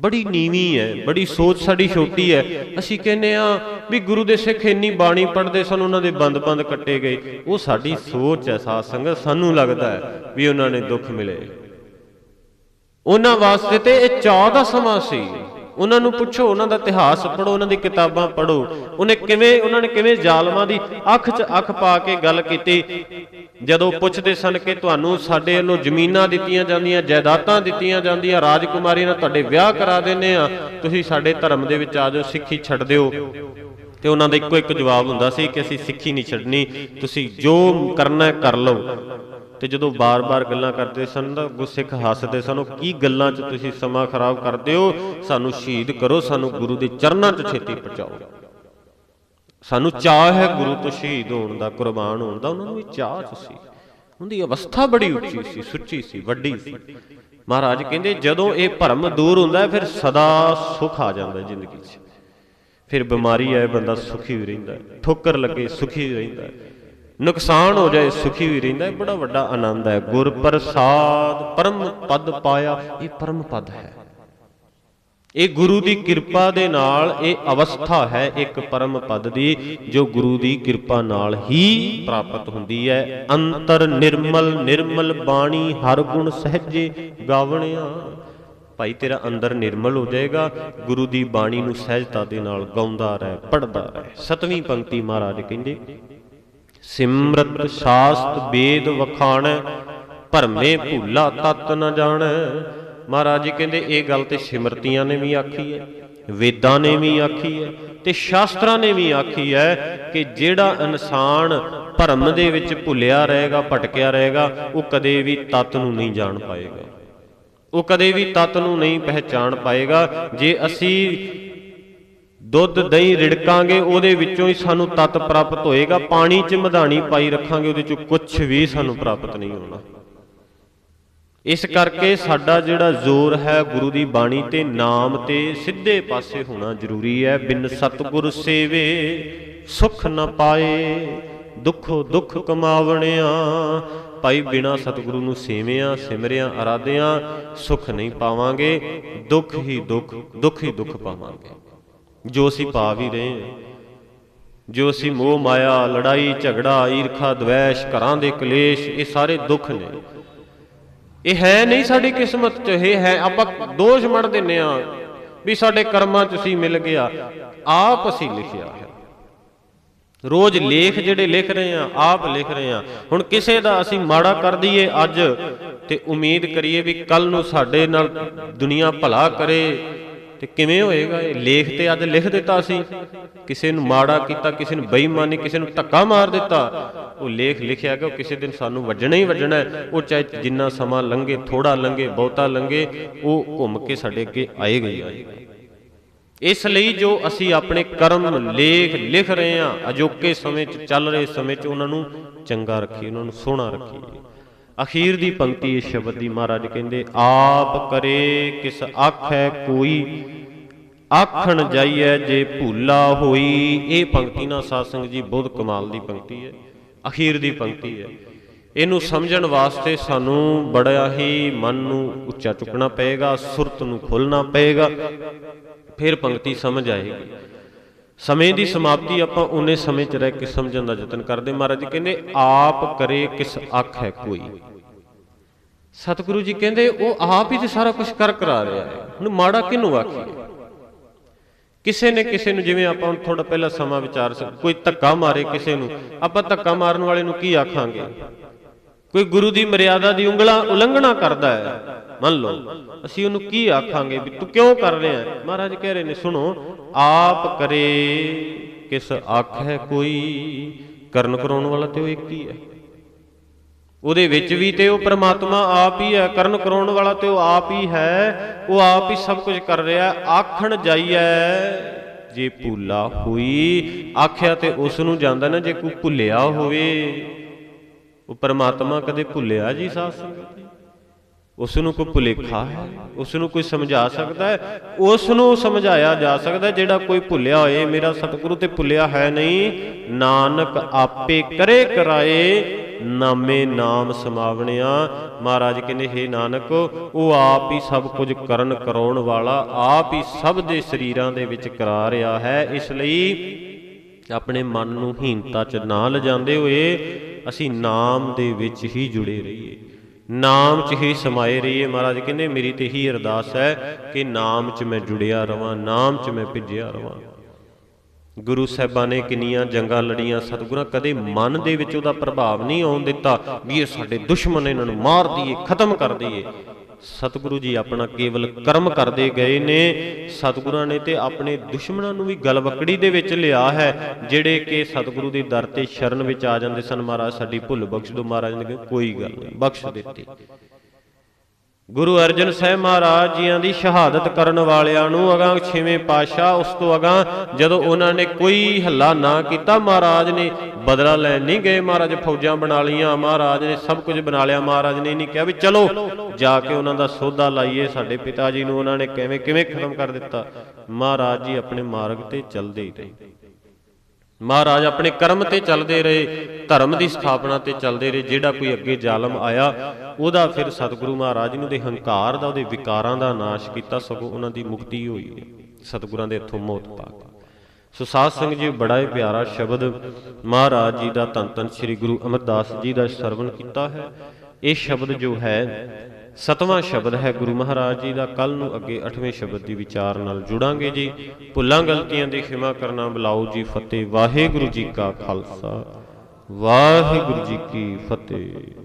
ਬੜੀ ਨੀਵੀਂ ਹੈ, ਬੜੀ ਸੋਚ ਸਾਡੀ ਛੋਟੀ ਹੈ। ਅਸੀਂ ਕਹਿੰਦੇ ਆ ਵੀ ਗੁਰੂ ਦੇ ਸਿੱਖ ਇੰਨੀ ਬਾਣੀ ਪੜ੍ਹਦੇ ਸਨ, ਉਹਨਾਂ ਦੇ ਬੰਦ-ਬੰਦ ਕੱਟੇ ਗਏ। ਉਹ ਸਾਡੀ ਸੋਚ ਹੈ, ਸਾਧ ਸੰਗਤ, ਸਾਨੂੰ ਲੱਗਦਾ ਹੈ ਵੀ ਉਹਨਾਂ ਨੇ ਦੁੱਖ ਮਿਲੇ। ਉਹਨਾਂ ਵਾਸਤੇ ਤੇ ਇਹ ਚਾਹ ਦਾ ਸਮਾਂ ਸੀ। ਉਹਨਾਂ ਨੂੰ ਪੁੱਛੋ, ਉਹਨਾਂ ਦਾ ਇਤਿਹਾਸ ਪੜੋ ਉਹਨਾਂ ਦੀ ਕਿਤਾਬਾਂ ਪੜੋ ਉਹਨੇ ਕਿਵੇਂ, ਉਹਨਾਂ ਨੇ ਕਿਵੇਂ ਜ਼ਾਲਮਾਂ ਦੀ ਅੱਖ 'ਚ ਅੱਖ ਪਾ ਕੇ ਗੱਲ ਕੀਤੀ? ਜਦੋਂ ਪੁੱਛਦੇ ਸਨ ਕਿ ਤੁਹਾਨੂੰ ਸਾਡੇ ਵੱਲੋਂ ਜ਼ਮੀਨਾਂ ਦਿੱਤੀਆਂ ਜਾਂਦੀਆਂ, ਜਾਇਦਾਦਾਂ ਦਿੱਤੀਆਂ ਜਾਂਦੀਆਂ, ਰਾਜਕੁਮਾਰੀ ਨਾਲ ਤੁਹਾਡੇ ਵਿਆਹ ਕਰਾ ਦਿੰਨੇ ਆ ਤੁਸੀਂ ਸਾਡੇ ਧਰਮ ਦੇ ਵਿੱਚ ਆ ਜਾਓ, ਸਿੱਖੀ ਛੱਡ ਦਿਓ। ਤੇ ਉਹਨਾਂ ਦਾ ਇੱਕੋ ਇੱਕ ਜਵਾਬ ਹੁੰਦਾ ਸੀ ਕਿ ਅਸੀਂ ਸਿੱਖੀ ਨਹੀਂ ਛੱਡਣੀ, ਤੁਸੀਂ ਜੋ ਕਰਨਾ ਕਰ ਲਓ। ਤੇ ਜਦੋਂ ਬਾਰ-ਬਾਰ ਗੱਲਾਂ ਕਰਦੇ ਸਨ ਤਾਂ ਗੁੱਸਿਖ ਹੱਸਦੇ ਸਨ, ਉਹ ਕੀ ਗੱਲਾਂ 'ਚ ਤੁਸੀਂ ਸਮਾਂ ਖਰਾਬ ਕਰਦੇ ਹੋ? ਸਾਨੂੰ ਸ਼ਹੀਦ ਕਰੋ, ਸਾਨੂੰ ਗੁਰੂ ਦੇ ਚਰਨਾਂ 'ਚ ਛੇਤੀ ਪਹੁੰਚਾਓ। ਸਾਨੂੰ ਚਾਹ ਹੈ ਗੁਰੂ ਤੋਂ ਸ਼ਹੀਦ ਹੋਣ ਦਾ, ਕੁਰਬਾਨ ਹੋਣ ਦਾ। ਉਹਨਾਂ ਨੂੰ ਵੀ ਚਾਹ ਸੀ। ਉਹਦੀ ਅਵਸਥਾ ਬੜੀ ਉੱਚੀ ਸੀ, ਸੁੱਚੀ ਸੀ, ਵੱਡੀ ਸੀ। ਮਹਾਰਾਜ ਕਹਿੰਦੇ, ਜਦੋਂ ਇਹ ਭਰਮ ਦੂਰ ਹੁੰਦਾ ਫਿਰ ਸਦਾ ਸੁਖ ਆ ਜਾਂਦਾ ਜ਼ਿੰਦਗੀ 'ਚ। ਫਿਰ ਬਿਮਾਰੀ ਆਏ, ਬੰਦਾ ਸੁਖੀ ਵੀ ਰਹਿੰਦਾ ਠੋਕਰ ਲੱਗੇ, ਸੁਖੀ ਵੀ ਰਹਿੰਦਾ ਨੁਕਸਾਨ ਹੋ ਜਾਏ, ਸੁਖੀ ਵੀ ਰਹਿੰਦਾ ਹੈ। ਬੜਾ ਵੱਡਾ ਆਨੰਦ ਹੈ। ਗੁਰ ਪ੍ਰਸਾਦ ਪਰਮ ਪਦ ਪਾਇਆ, ਇਹ ਪਰਮ ਪਦ ਹੈ। ਇਹ ਗੁਰੂ ਦੀ ਕਿਰਪਾ ਦੇ ਨਾਲ ਇਹ ਅਵਸਥਾ ਹੈ, ਇੱਕ ਪਰਮ ਪਦ ਦੀ, ਜੋ ਗੁਰੂ ਦੀ ਕਿਰਪਾ ਨਾਲ ਹੀ ਪ੍ਰਾਪਤ ਹੁੰਦੀ ਹੈ। ਅੰਤਰ ਨਿਰਮਲ ਨਿਰਮਲ ਬਾਣੀ, ਹਰ ਗੁਣ ਸਹਜੇ ਗਾਵਣਿਆ। ਭਾਈ, ਤੇਰਾ ਅੰਦਰ ਨਿਰਮਲ ਹੋ ਜਾਏਗਾ, ਗੁਰੂ ਦੀ ਬਾਣੀ ਨੂੰ ਸਹਿਜਤਾ ਦੇ ਨਾਲ ਗਾਉਂਦਾ ਰਹਿ ਪੜਦਾ ਰਹਿ। ਸਤਵੀਂ ਪੰਕਤੀ ਮਹਾਰਾਜ ਕਹਿੰਦੇ ਸਿਮਰਤ ਸ਼ਾਸਤ ਵੇਦ ਵਖਾਣ, ਭਰਮੇ ਭੂਲਾ ਤਤ ਨ ਜਾਣੈ। ਮਹਾਰਾਜ ਜੀ ਕਹਿੰਦੇ, ਇਹ ਗੱਲ ਤੇ ਸਿਮਰਤੀਆਂ ਨੇ ਵੀ ਆਖੀ ਹੈ, ਵੇਦਾਂ ਨੇ ਵੀ ਆਖੀ ਹੈ ਤੇ ਸ਼ਾਸਤਰਾਂ ਨੇ ਵੀ ਆਖੀ ਹੈ ਕਿ ਜਿਹੜਾ ਇਨਸਾਨ ਭਰਮ ਦੇ ਵਿੱਚ ਭੁੱਲਿਆ ਰਹੇਗਾ, ਭਟਕਿਆ ਰਹੇਗਾ, ਉਹ ਕਦੇ ਵੀ ਤਤ ਨੂੰ ਨਹੀਂ ਜਾਣ ਪਾਏਗਾ। ਉਹ ਕਦੇ ਵੀ ਤਤ ਨੂੰ ਨਹੀਂ ਪਹਿਚਾਣ ਪਾਏਗਾ। ਜੇ ਅਸੀਂ ਦੁੱਧ ਦਹੀਂ ਰਿੜਕਾਂਗੇ, ਉਹਦੇ ਵਿੱਚੋਂ ਹੀ ਸਾਨੂੰ ਤਤ ਪ੍ਰਾਪਤ ਹੋਏਗਾ। ਪਾਣੀ 'ਚ ਮਧਾਣੀ ਪਾਈ ਰੱਖਾਂਗੇ, ਉਹਦੇ 'ਚੋਂ ਕੁਝ ਵੀ ਸਾਨੂੰ ਪ੍ਰਾਪਤ ਨਹੀਂ ਹੋਣਾ। ਇਸ ਕਰਕੇ ਸਾਡਾ ਜਿਹੜਾ ਜ਼ੋਰ ਹੈ ਗੁਰੂ ਦੀ ਬਾਣੀ ਤੇ ਨਾਮ ਤੇ ਸਿੱਧੇ ਪਾਸੇ ਹੋਣਾ ਜ਼ਰੂਰੀ ਹੈ। ਬਿਨ ਸਤਗੁਰ ਸੇਵੇ ਸੁਖ ਨਾ ਪਾਏ, ਦੁੱਖੋ ਦੁੱਖ ਕਮਾਵਣਿਆ, ਭਾਈ ਬਿਨਾ ਸਤਿਗੁਰੂ ਨੂੰ ਸੇਵਿਆਂ, ਸਿਮਰਿਆਂ, ਅਰਾਧਿਆਂ ਸੁਖ ਨਹੀਂ ਪਾਵਾਂਗੇ, ਦੁੱਖ ਹੀ ਦੁੱਖ ਦੁੱਖ ਹੀ ਦੁੱਖ ਪਾਵਾਂਗੇ। ਜੋ ਅਸੀਂ ਪਾ ਵੀ ਰਹੇ ਹਾਂ। ਜੋ ਅਸੀਂ ਮੋਹ ਮਾਇਆ, ਲੜਾਈ, ਝਗੜਾ, ਈਰਖਾ, ਦਵੈਸ਼, ਘਰਾਂ ਦੇ ਕਲੇਸ਼, ਇਹ ਸਾਰੇ ਦੁੱਖ ਨੇ। ਇਹ ਹੈ ਨਹੀਂ ਸਾਡੀ ਕਿਸਮਤ 'ਚ, ਇਹ ਹੈ ਆਪਾਂ ਦੋਸ਼ ਮੜ ਦਿੰਨੇ ਆ ਵੀ ਸਾਡੇ ਕਰਮਾਂ 'ਚ ਸੀ ਮਿਲ ਗਿਆ ਆਪ ਅਸੀਂ ਲਿਖਿਆ ਹੈ। ਰੋਜ਼ ਲੇਖ ਜਿਹੜੇ ਲਿਖ ਰਹੇ ਆ, ਆਪ ਲਿਖ ਰਹੇ ਆ। ਹੁਣ ਕਿਸੇ ਦਾ ਅਸੀਂ ਮਾੜਾ ਕਰ ਦਈਏ ਅੱਜ ਤੇ ਉਮੀਦ ਕਰੀਏ ਵੀ ਕੱਲ ਨੂੰ ਸਾਡੇ ਨਾਲ ਦੁਨੀਆ ਭਲਾ ਕਰੇ ਤੇ ਕਿਵੇਂ ਹੋਏਗਾ? ਇਹ ਲੇਖ ਤੇ ਅੱਜ ਲਿਖ ਦਿੱਤਾ ਸੀ। ਕਿਸੇ ਨੂੰ ਮਾੜਾ ਕੀਤਾ, ਕਿਸੇ ਨੂੰ ਬੇਈਮਾਨੀ, ਕਿਸੇ ਨੂੰ ਧੱਕਾ ਮਾਰ ਦਿੱਤਾ। ਉਹ ਲੇਖ ਲਿਖਿਆ ਕਿ ਉਹ ਕਿਸੇ ਦਿਨ ਸਾਨੂੰ ਵੱਜਣਾ ਹੀ ਵੱਜਣਾ ਹੈ। ਉਹ ਚਾਹੇ ਜਿੰਨਾ ਸਮਾਂ ਲੰਘੇ ਥੋੜਾ ਲੰਘੇ, ਬਹੁਤਾ ਲੰਘੇ, ਉਹ ਘੁੰਮ ਕੇ ਸਾਡੇ ਅੱਗੇ ਆਏਗਾ ਹੀ ਆਏਗਾ ਇਸ ਲਈ ਜੋ ਅਸੀਂ ਆਪਣੇ ਕਰਮ ਲੇਖ ਲਿਖ ਰਹੇ ਹਾਂ, ਅਜੋਕੇ ਸਮੇਂ 'ਚ ਚੱਲ ਰਹੇ ਸਮੇਂ 'ਚ ਉਹਨਾਂ ਨੂੰ ਚੰਗਾ ਰੱਖੀਏ, ਉਹਨਾਂ ਨੂੰ ਸੋਹਣਾ ਰੱਖੀਏ। ਅਖੀਰ ਦੀ ਪੰਕਤੀ ਇਸ ਸ਼ਬਦ ਦੀ ਮਹਾਰਾਜ ਕਹਿੰਦੇ, ਆਪ ਕਰੇ ਕਿਸ ਆਖੈ ਕੋਈ, ਆਖਣ ਜਾਈਐ ਜੇ ਭੂਲਾ ਹੋਈ। ਇਹ ਪੰਕਤੀ ਨਾ ਸਾਧ ਜੀ ਬਹੁਤ ਕਮਾਲ ਦੀ ਪੰਕਤੀ ਹੈ, ਅਖੀਰ ਦੀ ਪੰਕਤੀ ਹੈ। ਇਹਨੂੰ ਸਮਝਣ ਵਾਸਤੇ ਸਾਨੂੰ ਬੜਾ ਹੀ ਮਨ ਨੂੰ ਉੱਚਾ ਚੁੱਕਣਾ ਪਏਗਾ, ਸੁਰਤ ਨੂੰ ਖੋਲਣਾ ਪਏਗਾ, ਫਿਰ ਪੰਕਤੀ ਸਮਝ ਆਏਗੀ। ਸਮੇਂ ਦੀ ਸਮਾਪਤੀ ਆਪਾਂ ਉਹਨੇ ਸਮੇਂ 'ਚ ਰਹਿ ਕੇ ਸਮਝਣ ਦਾ ਯਤਨ ਕਰਦੇ ਮਹਾਰਾਜ ਜੀ ਕਹਿੰਦੇ ਆਪ ਕਰੇ ਕਿਸ ਅੱਖ ਹੈ ਕੋਈ। ਸਤਿਗੁਰੂ ਜੀ ਕਹਿੰਦੇ ਉਹ ਆਪ ਹੀ ਤੇ ਸਾਰਾ ਕੁਝ ਕਰ ਕਰਾ ਰਿਹਾ ਹੈ। ਹੁਣ ਮਾੜਾ ਕਿਹਨੂੰ ਆਖੀਏ? ਕਿਸੇ ਨੇ ਕਿਸੇ ਨੂੰ ਜਿਵੇਂ ਆਪਾਂ ਹੁਣ ਥੋੜਾ ਪਹਿਲਾਂ ਸਮਾਂ ਵਿਚਾਰ ਸਕ ਕੋਈ ਧੱਕਾ ਮਾਰੇ ਕਿਸੇ ਨੂੰ ਆਪਾਂ ਧੱਕਾ ਮਾਰਨ ਵਾਲੇ ਨੂੰ ਕੀ ਆਖਾਂਗੇ? ਕੋਈ ਗੁਰੂ ਦੀ ਮਰਿਆਦਾ ਦੀ ਉਂਗਲਾਂ ਉਲੰਘਣਾ ਕਰਦਾ ਹੈ। ਮੰਨ ਲਓ, ਅਸੀਂ ਉਹਨੂੰ ਕੀ ਆਖਾਂਗੇ ਵੀ ਤੂੰ ਕਿਉਂ ਕਰ ਰਿਹਾ ਹੈ? ਮਹਾਰਾਜ ਕਹਿ ਰਹੇ ਨੇ, ਸੁਣੋ, ਆਪ ਕਰੇ ਕਿਸ ਆਖ ਹੈ ਕੋਈ, ਕਰਨ ਕਰਾਉਣ ਵਾਲਾ ਤੇ ਉਹ ਇੱਕ ਹੀ ਹੈ। ਉਹਦੇ ਵਿੱਚ ਵੀ ਤੇ ਉਹ ਪ੍ਰਮਾਤਮਾ ਆਪ ਹੀ ਹੈ, ਕਰਨ ਕਰਾਉਣ ਵਾਲਾ ਤੇ ਉਹ ਆਪ ਹੀ ਹੈ, ਉਹ ਆਪ ਹੀ ਸਭ ਕੁਝ ਕਰ ਰਿਹਾ ਆਖਣ ਜਾਈਐ ਜੇ ਭੁੱਲਾ ਹੋਈ, ਆਖਿਆ ਤੇ ਉਸ ਨੂੰ ਜਾਂਦਾ ਨਾ, ਜੇ ਕੋਈ ਭੁੱਲਿਆ ਹੋਵੇ, ਉਹ ਪਰਮਾਤਮਾ ਕਦੇ ਭੁੱਲਿਆ ਜੀ ਸਾਧ ਸੰਗਤ? ਉਸ ਨੂੰ ਕੋਈ ਭੁਲੇਖਾ ਹੈ? ਉਸ ਨੂੰ ਕੋਈ ਸਮਝਾ ਸਕਦਾ ਹੈ? ਉਸ ਨੂੰ ਸਮਝਾਇਆ ਜਾ ਸਕਦਾ ਜਿਹੜਾ ਕੋਈ ਭੁੱਲਿਆ ਹੋਏ, ਮੇਰਾ ਸਤਿਗੁਰੂ ਤੇ ਭੁੱਲਿਆ ਹੈ ਨਹੀਂ। ਨਾਨਕ ਆਪੇ ਕਰੇ ਕਰਾਏ, ਨਾਮੇ ਨਾਮ ਸਮਾਵਣਿਆ। ਮਹਾਰਾਜ ਕਹਿੰਦੇ, ਹੈ ਨਾਨਕ, ਉਹ ਆਪ ਹੀ ਸਭ ਕੁਝ ਕਰਨ ਕਰਾਉਣ ਵਾਲਾ, ਆਪ ਹੀ ਸਭ ਦੇ ਸਰੀਰਾਂ ਦੇ ਵਿੱਚ ਕਰਾ ਰਿਹਾ ਹੈ। ਇਸ ਲਈ ਆਪਣੇ ਮਨ ਨੂੰ ਹੀਨਤਾ 'ਚ ਨਾ ਲਿਜਾਂਦੇ ਹੋਏ, ਅਸੀਂ ਨਾਮ ਦੇ ਵਿੱਚ ਹੀ ਜੁੜੇ ਰਹੀਏ। ਨਾਮ 'ਚ ਹੀ ਸਮਾਏ ਰਹੀਏ। ਮਹਾਰਾਜ ਕਹਿੰਦੇ, ਮੇਰੀ ਤੇ ਹੀ ਅਰਦਾਸ ਹੈ ਕਿ ਨਾਮ 'ਚ ਮੈਂ ਜੁੜਿਆ ਰਵਾਂ, ਨਾਮ 'ਚ ਮੈਂ ਭਿੱਜਿਆ ਰਵਾਂ। ਗੁਰੂ ਸਾਹਿਬਾਂ ਨੇ ਕਿੰਨੀਆਂ ਜੰਗਾਂ ਲੜੀਆਂ, ਸਤਿਗੁਰਾਂ ਕਦੇ ਮਨ ਦੇ ਵਿੱਚ ਉਹਦਾ ਪ੍ਰਭਾਵ ਨਹੀਂ ਆਉਣ ਦਿੱਤਾ ਵੀ ਇਹ ਸਾਡੇ ਦੁਸ਼ਮਣ ਇਹਨਾਂ ਨੂੰ ਮਾਰ ਦਈਏ, ਖਤਮ ਕਰ ਦਈਏ। ਸਤਿਗੁਰੂ ਜੀ ਆਪਣਾ ਕੇਵਲ ਕਰਮ ਕਰਦੇ ਗਏ ਨੇ। ਸਤਿਗੁਰਾਂ ਨੇ ਤੇ ਆਪਣੇ ਦੁਸ਼ਮਣਾਂ ਨੂੰ ਵੀ ਗਲਵਕੜੀ ਦੇ ਵਿੱਚ ਲਿਆ ਹੈ, ਜਿਹੜੇ ਕਿ ਸਤਿਗੁਰੂ ਦੇ ਦਰ ਤੇ ਸ਼ਰਨ ਵਿੱਚ ਆ ਜਾਂਦੇ ਸਨ। ਮਹਾਰਾਜ, ਸਾਡੀ ਭੁੱਲ ਬਖਸ਼ ਦਿਓ। ਮਹਾਰਾਜ ਨੇ ਕੋਈ ਗੱਲ ਨਹੀਂ, ਬਖਸ਼ ਦਿੱਤੀ। ਗੁਰੂ ਅਰਜਨ ਸਾਹਿਬ ਮਹਾਰਾਜ ਜੀਆਂ ਦੀ ਸ਼ਹਾਦਤ ਕਰਨ ਵਾਲਿਆਂ ਨੂੰ ਅਗਾਂ ਛੇਵੇਂ ਪਾਤਸ਼ਾਹ, ਉਸ ਤੋਂ ਅਗਾਂ ਜਦੋਂ ਉਹਨਾਂ ਨੇ ਕੋਈ ਹੱਲਾ ਨਾ ਕੀਤਾ, ਮਹਾਰਾਜ ਨੇ ਬਦਲਾ ਲੈਣ ਨਹੀਂ ਗਏ। ਮਹਾਰਾਜ ਫੌਜਾਂ ਬਣਾ ਲਈਆਂ, ਮਹਾਰਾਜ ਨੇ ਸਭ ਕੁਝ ਬਣਾ ਲਿਆ। ਮਹਾਰਾਜ ਨੇ ਨਹੀਂ ਕਿਹਾ ਵੀ ਚਲੋ ਜਾ ਕੇ ਉਹਨਾਂ ਦਾ ਸੋਧਾ ਲਾਈਏ, ਸਾਡੇ ਪਿਤਾ ਜੀ ਨੂੰ ਉਹਨਾਂ ਨੇ ਕਿਵੇਂ ਕਿਵੇਂ ਖਤਮ ਕਰ ਦਿੱਤਾ। ਮਹਾਰਾਜ ਜੀ ਆਪਣੇ ਮਾਰਗ ਤੇ ਚੱਲਦੇ ਹੀ ਰਹੇ। ਮਹਾਰਾਜ ਆਪਣੇ ਕਰਮ ਤੇ ਚੱਲਦੇ ਰਹੇ, ਧਰਮ ਦੀ ਸਥਾਪਨਾ ਤੇ ਚੱਲਦੇ ਰਹੇ। ਜਿਹੜਾ ਕੋਈ ਅੱਗੇ ਜ਼ਾਲਮ ਆਇਆ ਉਹਦਾ ਫਿਰ ਸਤਿਗੁਰੂ ਮਹਾਰਾਜ ਨੂੰ ਦੇ ਹੰਕਾਰ ਦਾ, ਉਹਦੇ ਵਿਕਾਰਾਂ ਦਾ ਨਾਸ਼ ਕੀਤਾ, ਸਗੋਂ ਉਹਨਾਂ ਦੀ ਮੁਕਤੀ ਹੋਈ ਹੈ, ਸਤਿਗੁਰਾਂ ਦੇ ਹੱਥੋਂ ਮੌਤ ਪਾ ਕੇ ਸੋ ਸਾਧ ਸੰਗਤ ਜੀ, ਬੜਾ ਹੀ ਪਿਆਰਾ ਸ਼ਬਦ ਮਹਾਰਾਜ ਜੀ ਦਾ ਧੰਨ ਧੰਨ ਸ੍ਰੀ ਗੁਰੂ ਅਮਰਦਾਸ ਜੀ ਦਾ ਸਰਵਣ ਕੀਤਾ ਹੈ। ਇਹ ਸ਼ਬਦ ਜੋ ਹੈ, ਸਤਵਾਂ ਸ਼ਬਦ ਹੈ ਗੁਰੂ ਮਹਾਰਾਜ ਜੀ ਦਾ। ਕੱਲ ਨੂੰ ਅੱਗੇ 8ਵੇਂ ਸ਼ਬਦ ਦੀ ਵਿਚਾਰ ਨਾਲ ਜੁੜਾਂਗੇ ਜੀ। ਭੁੱਲਾਂ ਗਲਤੀਆਂ ਦੀ ਖਿਮਾ ਕਰਨਾ ਬੁਲਾਓ ਜੀ, ਫਤਿਹ ਵਾਹਿਗੁਰੂ ਜੀ ਕਾ ਖਾਲਸਾ। ਵਾਹਿਗੁਰੂ ਜੀ ਕੀ ਫਤਿਹ।